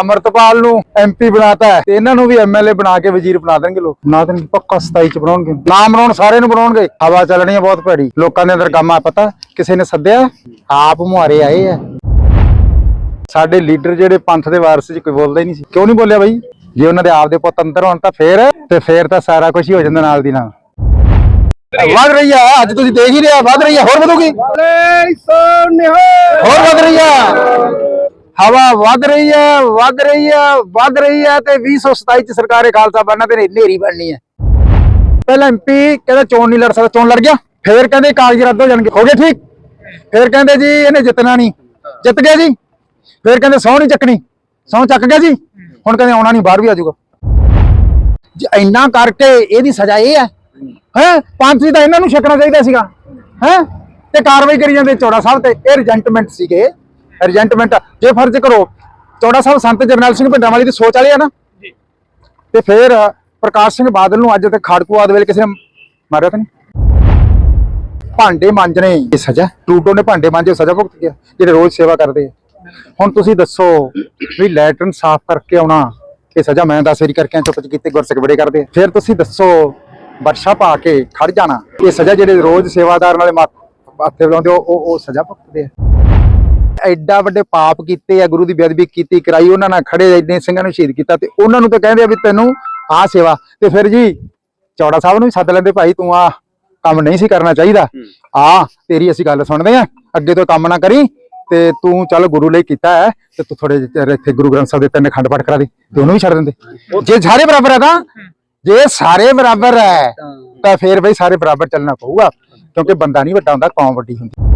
ਅਮਰਤਪਾਲ ਨੂੰ ਐਮਪੀ ਬਣਾਤਾ ਹੈ ਤੇ ਇਹਨਾਂ ਨੂੰ ਵੀ ਐਮਐਲਏ ਬਣਾ ਕੇ ਵਜ਼ੀਰ ਬਣਾ ਦੇਣਗੇ ਲੋਕ। ਬਣਾ ਦੇਣਗੇ ਪੱਕਾ 27 ਚ ਬਣਾਉਣਗੇ। ਨਾ ਬਣਾਉਣ ਸਾਰੇ ਨੂੰ ਬਣਾਉਣਗੇ। ਹਵਾ ਚੱਲਣੀ ਹੈ ਬਹੁਤ ਭੈੜੀ। ਲੋਕਾਂ ਦੇ ਅੰਦਰ ਕੰਮ ਆ ਪਤਾ ਕਿਸੇ ਨੇ ਸੱਦਿਆ? ਆਪ ਮੁਹਾਰੇ ਆਏ ਆ। ਸਾਡੇ ਲੀਡਰ ਜਿਹੜੇ ਪੰਥ ਦੇ ਵਾਰਸ ਜੀ ਕੋਈ ਬੋਲਦਾ ਹੀ ਨਹੀਂ ਸੀ। ਕਿਉਂ ਨਹੀਂ ਬੋਲਿਆ ਬਾਈ? ਜੇ ਉਹਨਾਂ ਦੇ ਆਪ ਦੇ ਪੁੱਤ ਅੰਦਰ ਹੋਣ ਤਾਂ ਫੇਰ ਤੇ ਫੇਰ ਤਾਂ ਸਾਰਾ ਕੁਝ ਹੀ ਹੋ ਜਾਂਦਾ ਨਾਲ ਦੀ ਨਾਲ। ਵੱਧ ਰਹੀ ਆ ਅੱਜ ਤੁਸੀਂ ਦੇਖ ਹੀ ਰਿਹਾ ਵੱਧ ਰਹੀ ਆ ਹੋਰ ਵਧੂਗੀ। ਹੋਰ ਵੱਧ ਰਹੀ ਆ। ਹਵਾ ਵੱਧ ਰਹੀ ਹੈ, ਵੱਧ ਰਹੀ ਹੈ, ਵੱਧ ਰਹੀ ਹੈ ਤੇ 2027 ਚ ਸਰਕਾਰੇ ਖਾਲਸਾ ਬਣਨਾ ਤੇ ਨੇਰੀ ਬਣਨੀ ਹੈ। ਪਹਿਲਾਂ ਐਮਪੀ ਕਹਿੰਦਾ ਚੋਣ ਨਹੀਂ ਲੜ ਸਕਦਾ, ਚੋਣ ਲੜ ਗਿਆ। ਫੇਰ ਕਹਿੰਦੇ ਕਾਗਜ਼ ਰੱਦ ਹੋ ਜਾਣਗੇ। ਹੋ ਗਏ ਠੀਕ? ਫੇਰ ਕਹਿੰਦੇ ਜੀ ਇਹਨੇ ਜਿੱਤਣਾ ਨਹੀਂ। ਜਿੱਤ ਗਿਆ ਜੀ। ਫੇਰ ਕਹਿੰਦੇ ਸਹੁੰ ਨਹੀਂ ਚੱਕਣੀ। ਸਹੁੰ ਚੱਕ ਗਿਆ ਜੀ। ਹੁਣ ਕਹਿੰਦੇ ਆਉਣਾ ਨਹੀਂ, ਬਾਹਰ ਵੀ ਆ ਜਾਊਗਾ। ਜੀ ਇੰਨਾ ਕਰਕੇ ਇਹਦੀ ਸਜ਼ਾ ਇਹ ਹੈ ਹੈ? ਪੰਜ ਤਾਂ ਇਹਨਾਂ ਨੂੰ ਛਕਣਾ ਚਾਹੀਦਾ ਸੀਗਾ, ਹੈ? ਤੇ ਕਾਰਵਾਈ ਕਰੀ ਜਾਂਦੇ ਚੌੜਾ ਸਾਹਿਬ ਤੇ। ਇਹ ਰਜੈਂਟਮੈਂਟ ਸੀਗੇ। ਰਿਜੈਂਟਮੈਂਟ ਜੇ ਫਰਜ਼ ਕਰੋ ਚੌੜਾ ਸਾਹਿਬ ਸੰਤ ਜਰਨੈਲ ਸਿੰਘ ਭਿੰਡਰਾਂ ਵਾਲੀ ਦੀ ਸੋਚ ਵਾਲੇ ਆ ਨਾ? ਤੇ ਫਿਰ ਪ੍ਰਕਾਸ਼ ਸਿੰਘ ਬਾਦਲ ਨੂੰ ਅੱਜ ਤੇ ਖਾੜਕੂ ਆਦ ਵੇਲੇ ਕਿਸੇ ਨੇ ਮਾਰਿਆ ਤਾਂ ਨਹੀਂ? ਭਾਂਡੇ ਮਾਂਜਣੇ ਇਹ ਸਜ਼ਾ ਟੂਟੋ ਨੇ ਭਾਂਡੇ ਮਾਂਜੇ ਸਜ਼ਾ ਭੁਗਤ ਗਿਆ ਜਿਹੜੇ ਰੋਜ਼ ਸੇਵਾ ਕਰਦੇ ਆ। ਹੁਣ ਤੁਸੀਂ ਦੱਸੋ ਵੀ ਲੈਟਰਨ ਸਾਫ਼ ਕਰਕੇ ਆਉਣਾ ਇਹ ਸਜ਼ਾ ਮੈਂ 10 ਵਾਰੀ ਕਰਕੇ ਚੁੱਪ ਚ ਕੀਤੇ ਗੁਰਸਿੱਖ ਬੜੇ ਕਰਦੇ। ਫਿਰ ਤੁਸੀਂ ਦੱਸੋ ਵਰਸ਼ਾ ਪਾ ਕੇ ਖੜ ਜਾਣਾ ਇਹ ਸਜ਼ਾ ਜਿਹੜੇ ਰੋਜ਼ ਸੇਵਾਦਾਰ ਨਾਲੇ ਮਾਥੇ ਬੁਲਾਉਂਦੇ ਉਹ ਉਹ ਸਜ਼ਾ ਭੁਗਤਦੇ ਆ। ਐਡਾ ਵੱਡੇ ਪਾਪ ਕੀਤੇ ਆ ਗੁਰੂ ਦੀ ਬੇਅਦਬੀ ਕੀਤੀ ਕਰਾਈ ਉਹਨਾਂ ਨਾਲ ਖੜੇ ਇੰਨੇ ਸਿੰਘਾਂ ਨੂੰ ਸ਼ਹੀਦ ਕੀਤਾ ਤੇ ਉਹਨਾਂ ਨੂੰ ਤਾਂ ਕਹਿੰਦੇ ਆ ਵੀ ਤੈਨੂੰ ਆ ਸੇਵਾ। ਤੇ ਫਿਰ ਜੀ ਚੌੜਾ ਸਾਹਿਬ ਨੂੰ ਵੀ ਸੱਦ ਲੈਂਦੇ ਭਾਈ ਤੂੰ ਆ ਕੰਮ ਨਹੀਂ ਸੀ ਕਰਨਾ ਚਾਹੀਦਾ। ਆ ਤੇਰੀ ਅਸੀਂ ਗੱਲ ਸੁਣਦੇ ਆ। ਅੱਗੇ ਤੋਂ ਕੰਮ ਨਾ ਕਰੀ ਤੇ ਤੂੰ ਚੱਲ ਗੁਰੂ ਲਈ ਕੀਤਾ ਹੈ ਤੇ ਤੂੰ ਥੋੜੇ ਜਿਹੇ ਇੱਥੇ ਗੁਰੂ ਗ੍ਰੰਥ ਸਾਹਿਬ ਦੇ ਤਿੰਨ ਖੰਡ ਪਾਠ ਕਰਾ ਦੇ। ਤੇ ਉਹਨੂੰ ਵੀ ਛੱਡ ਦਿੰਦੇ। ਜੇ ਸਾਰੇ ਬਰਾਬਰ ਹੈ ਤਾਂ ਜੇ ਸਾਰੇ ਬਰਾਬਰ ਹੈ ਤਾਂ ਫਿਰ ਬਈ ਸਾਰੇ ਬਰਾਬਰ ਚੱਲਣਾ ਪਊਗਾ ਕਿਉਂਕਿ ਬੰਦਾ ਨਹੀਂ ਵੱਡਾ ਹੁੰਦਾ ਕੌਮ ਵੱਡੀ ਹੁੰਦੀ।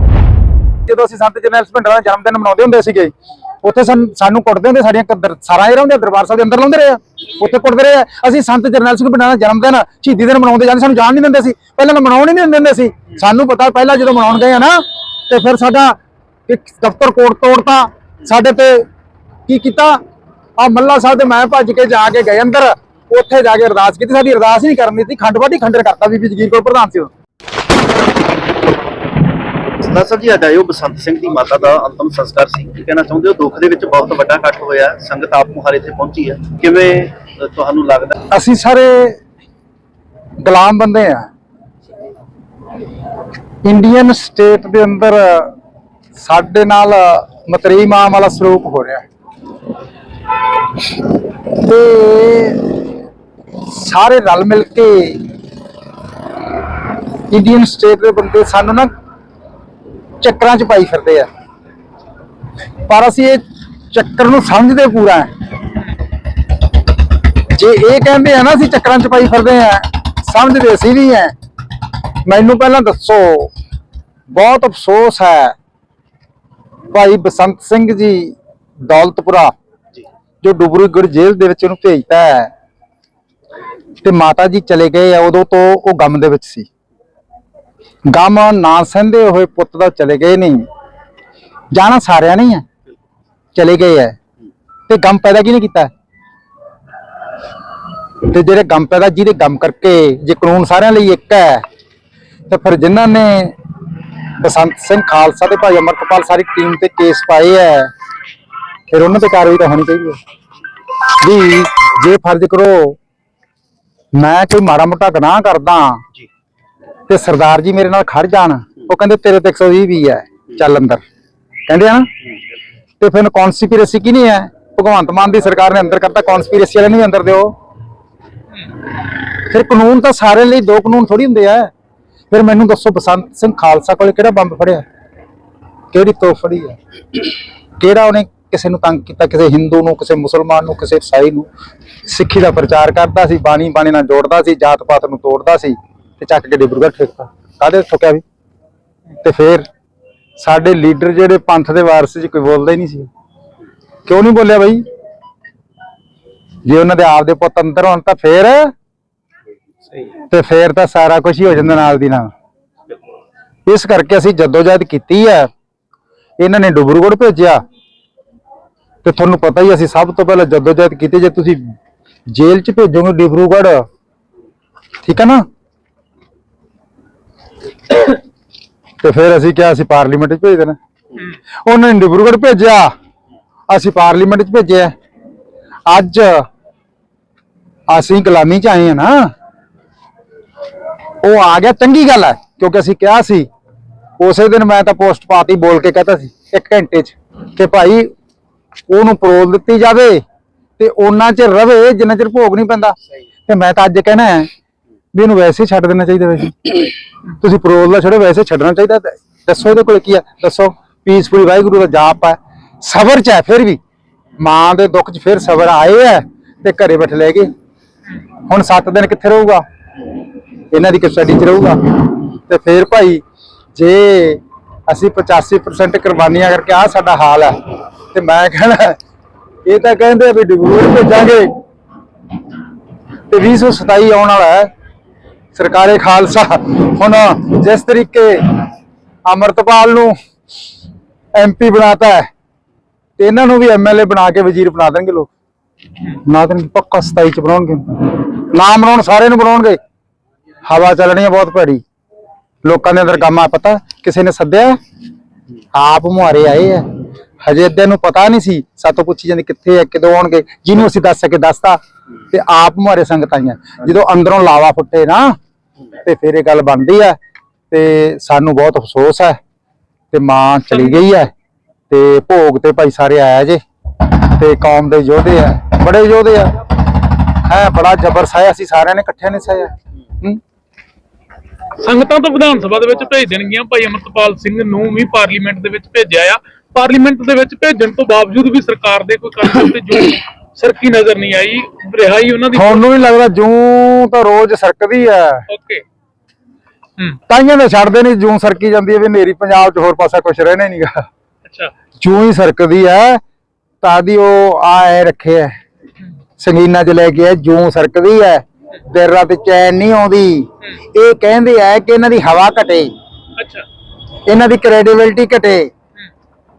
ਜਦੋਂ ਅਸੀਂ ਸੰਤ ਜਰਨੈਲ ਸਿੰਘ ਭਿੰਡਰਾਂ ਦਾ ਜਨਮ ਦਿਨ ਮਨਾਉਂਦੇ ਹੁੰਦੇ ਸੀਗੇ, ਉੱਥੇ ਸਾਨੂੰ ਸਾਨੂੰ ਕੁੱਟਦੇ ਹੁੰਦੇ, ਸਾਡੀਆਂ ਸਾਰਾ ਇਹ ਰਹਿੰਦੇ ਦਰਬਾਰ ਸਾਹਿਬ ਦੇ ਅੰਦਰ ਲਾਉਂਦੇ ਰਹੇ ਉੱਥੇ ਕੁੱਟਦੇ ਰਹੇ ਅਸੀਂ ਸੰਤ ਜਰਨੈਲ ਸਿੰਘ ਭਿੰਡਰਾਂ ਦਾ ਜਨਮ ਦਿਨ, ਸ਼ਹੀਦੀ ਦਿਨ ਮਨਾਉਂਦੇ ਜਾਂਦੇ, ਸਾਨੂੰ ਜਾਣ ਨਹੀਂ ਦਿੰਦੇ ਸੀ। ਪਹਿਲਾਂ ਤਾਂ ਮਨਾਉਣ ਹੀ ਨਹੀਂ ਦਿੰਦੇ ਸੀ। ਸਾਨੂੰ ਪਤਾ ਪਹਿਲਾਂ ਜਦੋਂ ਮਨਾਉਣ ਗਏ ਆ ਨਾ, ਤੇ ਫਿਰ ਸਾਡਾ ਇੱਕ ਦਫ਼ਤਰ ਕੋਟ ਤੋੜਤਾ। ਸਾਡੇ ਤੇ ਕੀ ਕੀਤਾ? ਆ ਮੱਲਾ ਸਾਹਿਬ ਦੇ ਮੈਂ ਭੱਜ ਕੇ ਜਾ ਕੇ ਗਏ ਅੰਦਰ। ਉੱਥੇ ਜਾ ਕੇ ਅਰਦਾਸ ਕੀਤੀ। ਸਾਡੀ ਅਰਦਾਸ ਹੀ ਨਹੀਂ ਕਰਨੀ ਸੀ ਖੰਡ ਵਾਢੀ ਖੰਡਰ ਕਰਤਾ ਬੀਬੀ ਜਗੀਰ ਕੋਲ ਪ੍ਰਧਾਨ ਸੀ ਉਦੋਂ। ਸਰਦਾਰ ਜੀ ਅੱਜ ਆਇਓ ਬਸੰਤ ਸਿੰਘ ਦੀ ਮਾਤਾ ਦਾ ਅੰਤਮ ਸੰਸਕਾਰ ਸੀ। ਕੀ ਕਹਿਣਾ ਚਾਹੁੰਦੇ ਹੋ? ਦੁੱਖ ਦੇ ਵਿੱਚ ਬਹੁਤ ਵੱਡਾ ਇਕੱਠ ਹੋਇਆ ਸੰਗਤ ਆਪ ਮੁਹਾਰੇ ਇੱਥੇ ਪਹੁੰਚੀ ਹੈ। ਕਿਵੇਂ ਤੁਹਾਨੂੰ ਲੱਗਦਾ ਅਸੀਂ ਸਾਰੇ ਗੁਲਾਮ ਬੰਦੇ ਆ ਇੰਡੀਅਨ ਸਟੇਟ ਦੇ ਅੰਦਰ ਸਾਡੇ ਨਾਲ ਮਤਰੀ ਮਾਮ ਵਾਲਾ ਸਰੂਪ ਹੋ ਰਿਹਾ ਤੇ ਸਾਰੇ ਰਲ ਮਿਲ ਕੇ ਇੰਡੀਅਨ ਸਟੇਟ ਦੇ ਬੰਦੇ ਸਾਨੂੰ ਨਾ ਚੱਕਰਾਂ 'ਚ ਪਾਈ ਫਿਰਦੇ ਆ। ਪਰ ਅਸੀਂ ਇਹ ਚੱਕਰ ਨੂੰ ਸਮਝਦੇ ਪੂਰਾ ਹੈ। ਜੇ ਇਹ ਕਹਿੰਦੇ ਆ ਨਾ ਅਸੀਂ ਚੱਕਰਾਂ 'ਚ ਪਾਈ ਫਿਰਦੇ ਆ ਸਮਝਦੇ ਅਸੀਂ ਵੀ ਆ। ਮੈਨੂੰ ਪਹਿਲਾਂ ਦੱਸੋ ਬਹੁਤ ਅਫਸੋਸ ਹੈ ਭਾਈ ਬਸੰਤ ਸਿੰਘ ਜੀ ਦੌਲਤਪੁਰਾ ਜੋ। ਡੁਬਰੂਗੜ ਜੇਲ੍ਹ ਦੇ ਵਿੱਚ ਉਹਨੂੰ ਭੇਜਤਾ ਹੈ। ਤੇ ਮਾਤਾ ਜੀ ਚਲੇ ਗਏ ਆ ਉਦੋਂ ਤੋਂ ਉਹ ਗਮ ਦੇ ਵਿੱਚ ਸੀ। ਗਮ ਨਾ ਸਹਿੰਦੇ ਹੋਏ ਪੁੱਤ ਦਾ ਚਲੇ ਗਏ ਨਹੀਂ। ਜਾਣਾ ਸਾਰਿਆਂ ਨੇ ਹੈ ਚਲੇ ਗਏ ਹੈ ਤੇ ਗਮ ਪੈਦਾ ਕਿਹਨੇ ਕੀਤਾ? ਤੇ ਜਿਹੜੇ ਗਮ ਪੈਦਾ ਜਿਹਦੇ ਗਮ ਕਰਕੇ ਜੇ ਕਾਨੂੰਨ ਸਾਰਿਆਂ ਲਈ ਇੱਕ ਹੈ, ਤੇ ਫਿਰ ਜਿਨ੍ਹਾਂ ਨੇ ਬਸੰਤ ਸਿੰਘ ਖਾਲਸਾ ਤੇ ਭਾਈ ਅਮਰਪਾਲ ਸਾਰੀ ਟੀਮ ਤੇ ਕੇਸ ਪਾਏ ਹੈ ਫਿਰ ਉਹਨਾਂ ਤੇ ਕਾਰਵਾਈ ਤਾਂ ਹੋਣੀ ਚਾਹੀਦੀ ਹੈ ਵੀ ਜੇ ਫਰਜ਼ ਕਰੋ, ਮੈਂ ਕੋਈ ਮਾੜਾ ਮੋਟਾ ਗੁਨਾਹ ਕਰਦਾ, ਜੀ। ਤੇ ਸਰਦਾਰ ਜੀ ਮੇਰੇ ਨਾਲ ਖੜ ਜਾਣ, ਉਹ ਕਹਿੰਦੇ ਤੇਰੇ ਤੇ 120 ਵੀ ਹੈ, ਚੱਲ ਅੰਦਰ। ਕਹਿੰਦੇ ਆ ਨਾ? ਤੇ ਫਿਰ ਕਨਸਪੀਰੇਸੀ ਕੀ ਨਹੀਂ ਹੈ? ਭਗਵੰਤ ਮਾਨ ਦੀ ਸਰਕਾਰ ਨੇ ਅੰਦਰ ਕਰਤਾ ਕਨਸਪੀਰੇਸੀ ਵਾਲੇ ਨੂੰ ਵੀ ਅੰਦਰ ਦਿਓ। ਫਿਰ ਕਾਨੂੰਨ ਤਾਂ ਸਾਰੇ ਲਈ ਦੋ ਕਾਨੂੰਨ ਥੋੜੀ ਹੁੰਦੇ ਆ। ਫਿਰ ਮੈਨੂੰ ਦੱਸੋ ਬਸੰਤ ਸਿੰਘ ਖਾਲਸਾ ਕੋਲੇ ਕਿਹੜਾ ਬੰਬ ਫੜਿਆ? ਕਿਹੜੀ ਤੋਪ ਫੜੀ ਹੈ ਕਿਹੜਾ ਉਹਨੇ ਕਿਸੇ ਨੂੰ ਤੰਗ ਕੀਤਾ, ਕਿਸੇ ਹਿੰਦੂ ਨੂੰ, ਕਿਸੇ ਮੁਸਲਮਾਨ ਨੂੰ, ਕਿਸੇ ਈਸਾਈ ਨੂੰ? ਸਿੱਖੀ ਦਾ ਪ੍ਰਚਾਰ ਕਰਦਾ ਸੀ ਬਾਣੀ ਬਾਣੀ ਨਾਲ ਜੋੜਦਾ ਸੀ ਜਾਤ ਪਾਤ ਨੂੰ ਤੋੜਦਾ ਸੀ। ਤੇ ਚੱਕ ਕੇ ਡਿਬਰੂਗੜ੍ਹ ਫੇਕਤਾ ਕਾਹਦੇ ਠੋਕਿਆ ਵੀ? ਤੇ ਫਿਰ ਸਾਡੇ ਲੀਡਰ ਜਿਹੜੇ ਪੰਥ ਦੇ ਵਾਰਸ ਜੀ ਕੋਈ ਬੋਲਦਾ ਹੀ ਨਹੀਂ ਸੀ। ਕਿਉਂ ਨਹੀਂ ਬੋਲਿਆ ਬਈ? ਜੇ ਉਹਨਾਂ ਦੇ ਆਪ ਦੇ ਪੁੱਤ ਅੰਦਰ ਹੋਣ ਤਾਂ ਫੇਰ ਤੇ ਫੇਰ ਤਾਂ ਸਾਰਾ ਕੁਝ ਹੀ ਹੋ ਜਾਂਦਾ ਨਾਲ ਦੀ ਨਾਲ। ਇਸ ਕਰਕੇ ਅਸੀਂ ਜਦੋਜਹਿਦ ਕੀਤੀ ਹੈ ਇਹਨਾਂ ਨੇ ਡੁਬਰੂਗੜ੍ਹ ਭੇਜਿਆ। ਤੇ ਤੁਹਾਨੂੰ ਪਤਾ ਹੀ ਅਸੀਂ ਸਭ ਤੋਂ ਪਹਿਲਾਂ ਜਦੋਜਹਿਦ ਕੀਤੀ। ਜੇ ਤੁਸੀਂ ਜੇਲ੍ਹ 'ਚ ਭੇਜੋਗੇ ਡਿਬਰੂਗੜ੍ਹ ਠੀਕ ਹੈ ਨਾ? ਤੇ ਫਿਰ ਅਸੀਂ ਕਿਹਾ ਅਸੀਂ ਪਾਰਲੀਮੈਂਟ 'ਚ ਭੇਜ ਦੇਣਾ। ਉਹਨਾਂ ਨੇ ਡਿਬਰੂਗੜ੍ਹ ਭੇਜਿਆ। ਅਸੀਂ ਪਾਰਲੀਮੈਂਟ 'ਚ ਭੇਜਿਆ। ਅੱਜ ਅਸੀਂ ਗੁਲਾਮੀ ਚ ਆਏ ਆ ਨਾ। ਉਹ ਆ ਗਿਆ। ਚੰਗੀ ਗੱਲ ਹੈ, ਕਿਉਂਕਿ ਅਸੀਂ ਕਿਹਾ ਸੀ, ਉਸੇ ਦਿਨ ਮੈਂ ਤਾਂ ਪੋਸਟ ਪਾਤੀ ਬੋਲ ਕੇ ਕਹਤਾ ਸੀ, ਇੱਕ ਘੰਟੇ ਚ ਕਿ ਭਾਈ ਉਹਨੂੰ ਪਰੋਲ ਦਿੱਤੀ ਜਾਵੇ ਤੇ ਉਹਨਾਂ ਚ ਰਵੇ, ਜਿੰਨਾ ਚਿਰ ਭੋਗ ਨਹੀਂ ਪੈਂਦਾ। ਤੇ ਮੈਂ ਤਾਂ ਅੱਜ ਕਹਿਣਾ ਹੈ ਵੀ ਇਹਨੂੰ ਵੈਸੇ ਛੱਡ ਦੇਣਾ ਚਾਹੀਦਾ ਵੈਸੇ। ਤੁਸੀਂ ਪਰੋਲ ਦਾ ਛੱਡੋ, ਵੈਸੇ ਛੱਡਣਾ ਚਾਹੀਦਾ। ਦੱਸੋ ਇਹਦੇ ਕੋਲ ਕੀ ਹੈ ਦੱਸੋ। ਪੀਸਫੁਲੀ ਵਾਹਿਗੁਰੂ ਦਾ ਜਾਪ ਹੈ ਸਬਰ ਚ ਹੈ ਫਿਰ ਵੀ। ਮਾਂ ਦੇ ਦੁੱਖ ਚ ਫਿਰ ਸਬਰ ਆਏ ਹੈ ਤੇ ਘਰੇ ਬੈਠ ਲੈ ਗਏ। ਹੁਣ 7 ਦਿਨ ਕਿੱਥੇ ਰਹੂਗਾ? ਇਹਨਾਂ ਦੀ ਕਸਟਡੀ ਚ ਰਹੂਗਾ। ਤੇ ਫਿਰ ਭਾਈ, ਜੇ ਅਸੀਂ 85% ਕੁਰਬਾਨੀਆਂ ਕਰਕੇ ਆ ਸਾਡਾ ਹਾਲ ਹੈ ਤੇ ਮੈਂ ਕਹਿਣਾ, ਇਹ ਤਾਂ ਕਹਿੰਦੇ ਵੀ ਡਿਵੋਰ ਭੇਜਾਂਗੇ। ਤੇ 2027 ਆਉਣ ਵਾਲਾ ਹੈ। ਸਰਕਾਰੇ ਖਾਲਸਾ। ਹੁਣ ਜਿਸ ਤਰੀਕੇ ਅਮਰਤਪਾਲ ਨੂੰ ਐਮਪੀ ਬਣਾਤਾ ਹੈ, ਤੇ ਇਹਨਾਂ ਨੂੰ ਵੀ ਐਮਐਲਏ ਬਣਾ ਕੇ ਵਜ਼ੀਰ ਬਣਾ ਦੇਣਗੇ ਲੋਕ। ਬਣਾ ਦੇਣਗੇ ਪੱਕਾ 27 ਚ ਬਣਾਉਣਗੇ। ਨਾ ਬਣਾਉਣ ਸਾਰੇ ਨੂੰ ਬਣਾਉਣਗੇ। ਹਵਾ ਚੱਲਣੀ ਹੈ ਬਹੁਤ ਭੈੜੀ। ਲੋਕਾਂ ਦੇ ਅੰਦਰ ਕੰਮ ਆ ਪਤਾ, ਕਿਸੇ ਨੇ ਸੱਦਿਆ? ਆਪ ਮੁਹਾਰੇ ਆਏ ਆ। ਹਜੇ ਅੱਧੇ ਨੂੰ ਪਤਾ ਨਹੀਂ ਸੀ, ਸਾਤੋਂ ਪੁੱਛੀ ਜਾਂਦੀ ਕਿੱਥੇ ਹੈ ਕਿਦੋਂ ਆਉਣਗੇ, ਜਿਹਨੂੰ ਅਸੀਂ ਦੱਸ ਸਕੇ ਦੱਸਤਾ, ਤੇ ਆਪ ਮੁਹਾਰੇ ਸੰਗਤ ਆਈਆਂ। ਜਦੋਂ ਅੰਦਰੋਂ ਲਾਵਾ ਫੁੱਟੇ ਨਾ, ਤੇ ਫਿਰ ਇਹ ਗੱਲ ਬਣਦੀ ਹੈ ਤੇ ਸਾਨੂੰ ਬਹੁਤ ਅਫਸੋਸ ਹੈ ਤੇ ਮਾਂ ਚਲੀ ਗਈ ਹੈ ਤੇ ਭੋਗ ਤੇ ਭਾਈ ਸਾਰੇ ਆਇਆ ਜੇ, ਤੇ ਕੌਮ ਦੇ ਯੋਧੇ ਆ, ਬੜੇ ਯੋਧੇ ਆ। ਹੈ, ਬੜਾ ਜ਼ਬਰ ਸਾਇਆ ਸੀ, ਸਾਰਿਆਂ ਨੇ ਇਕੱਠਿਆਂ ਨੇ ਸਾਇਆ। ਹੂੰ। ਸੰਗਤਾਂ ਤੋਂ ਵਿਧਾਨ ਸਭਾ ਦੇ ਵਿੱਚ ਭੇਜ ਦੇਣਗੀਆਂ, ਭਾਈ ਅਮਰਤਪਾਲ ਸਿੰਘ ਨੂੰ ਵੀ ਪਾਰਲੀਮੈਂਟ ਦੇ ਵਿੱਚ ਭੇਜਿਆ ਆ। ਪਾਰਲੀਮੈਂਟ ਦੇ ਵਿੱਚ ਭੇਜਣ ਤੋਂ ਬਾਵਜੂਦ ਵੀ ਸਰਕਾਰ ਦੇ ਕੋਈ ਕੰਮ ਤੇ ਜੋ ਸਰਕੀ ਨਜ਼ਰ ਨਹੀਂ ਆਈ ਰਿਹਾਈ ਉਹਨਾਂ ਦੀ ਤੁਹਾਨੂੰ ਨਹੀਂ ਲੱਗਦਾ ਜੂੰ ਤਾਂ ਰੋਜ਼ ਸਰਕਦੀ ਹੈ ਓਕੇ। ਹੂੰ। ਤਾਈਆਂ ਦੇ ਛੱਡਦੇ ਨਹੀਂ ਜੂੰ ਸਰਕੀ ਜਾਂਦੀ ਹੈ ਵੀ ਨੇਰੀ ਪੰਜਾਬ 'ਚ ਹੋਰ ਪਾਸਾ ਕੁਝ ਰਹਿਣਾ ਨਹੀਂਗਾ ਅੱਛਾ। ਜੂੰ ਹੀ ਸਰਕਦੀ ਹੈ ਤਾਂ ਦੀ ਉਹ ਆਏ ਰੱਖੇ ਐ। ਸੰਗੀਨਾ 'ਚ ਲੈ ਕੇ ਜੂੰ ਸਰਕਦੀ ਹੈ ਦੇਰ ਰਾਤ ਚੈਨ ਨਹੀਂ ਆਉਂਦੀ। ਇਹ ਕਹਿੰਦੇ ਐ ਕਿ ਇਹਨਾਂ ਦੀ ਹਵਾ ਘਟੇ। ਅੱਛਾ। ਇਹਨਾਂ ਦੀ ਕ੍ਰੈਡੀਬਿਲਟੀ ਘਟੇ।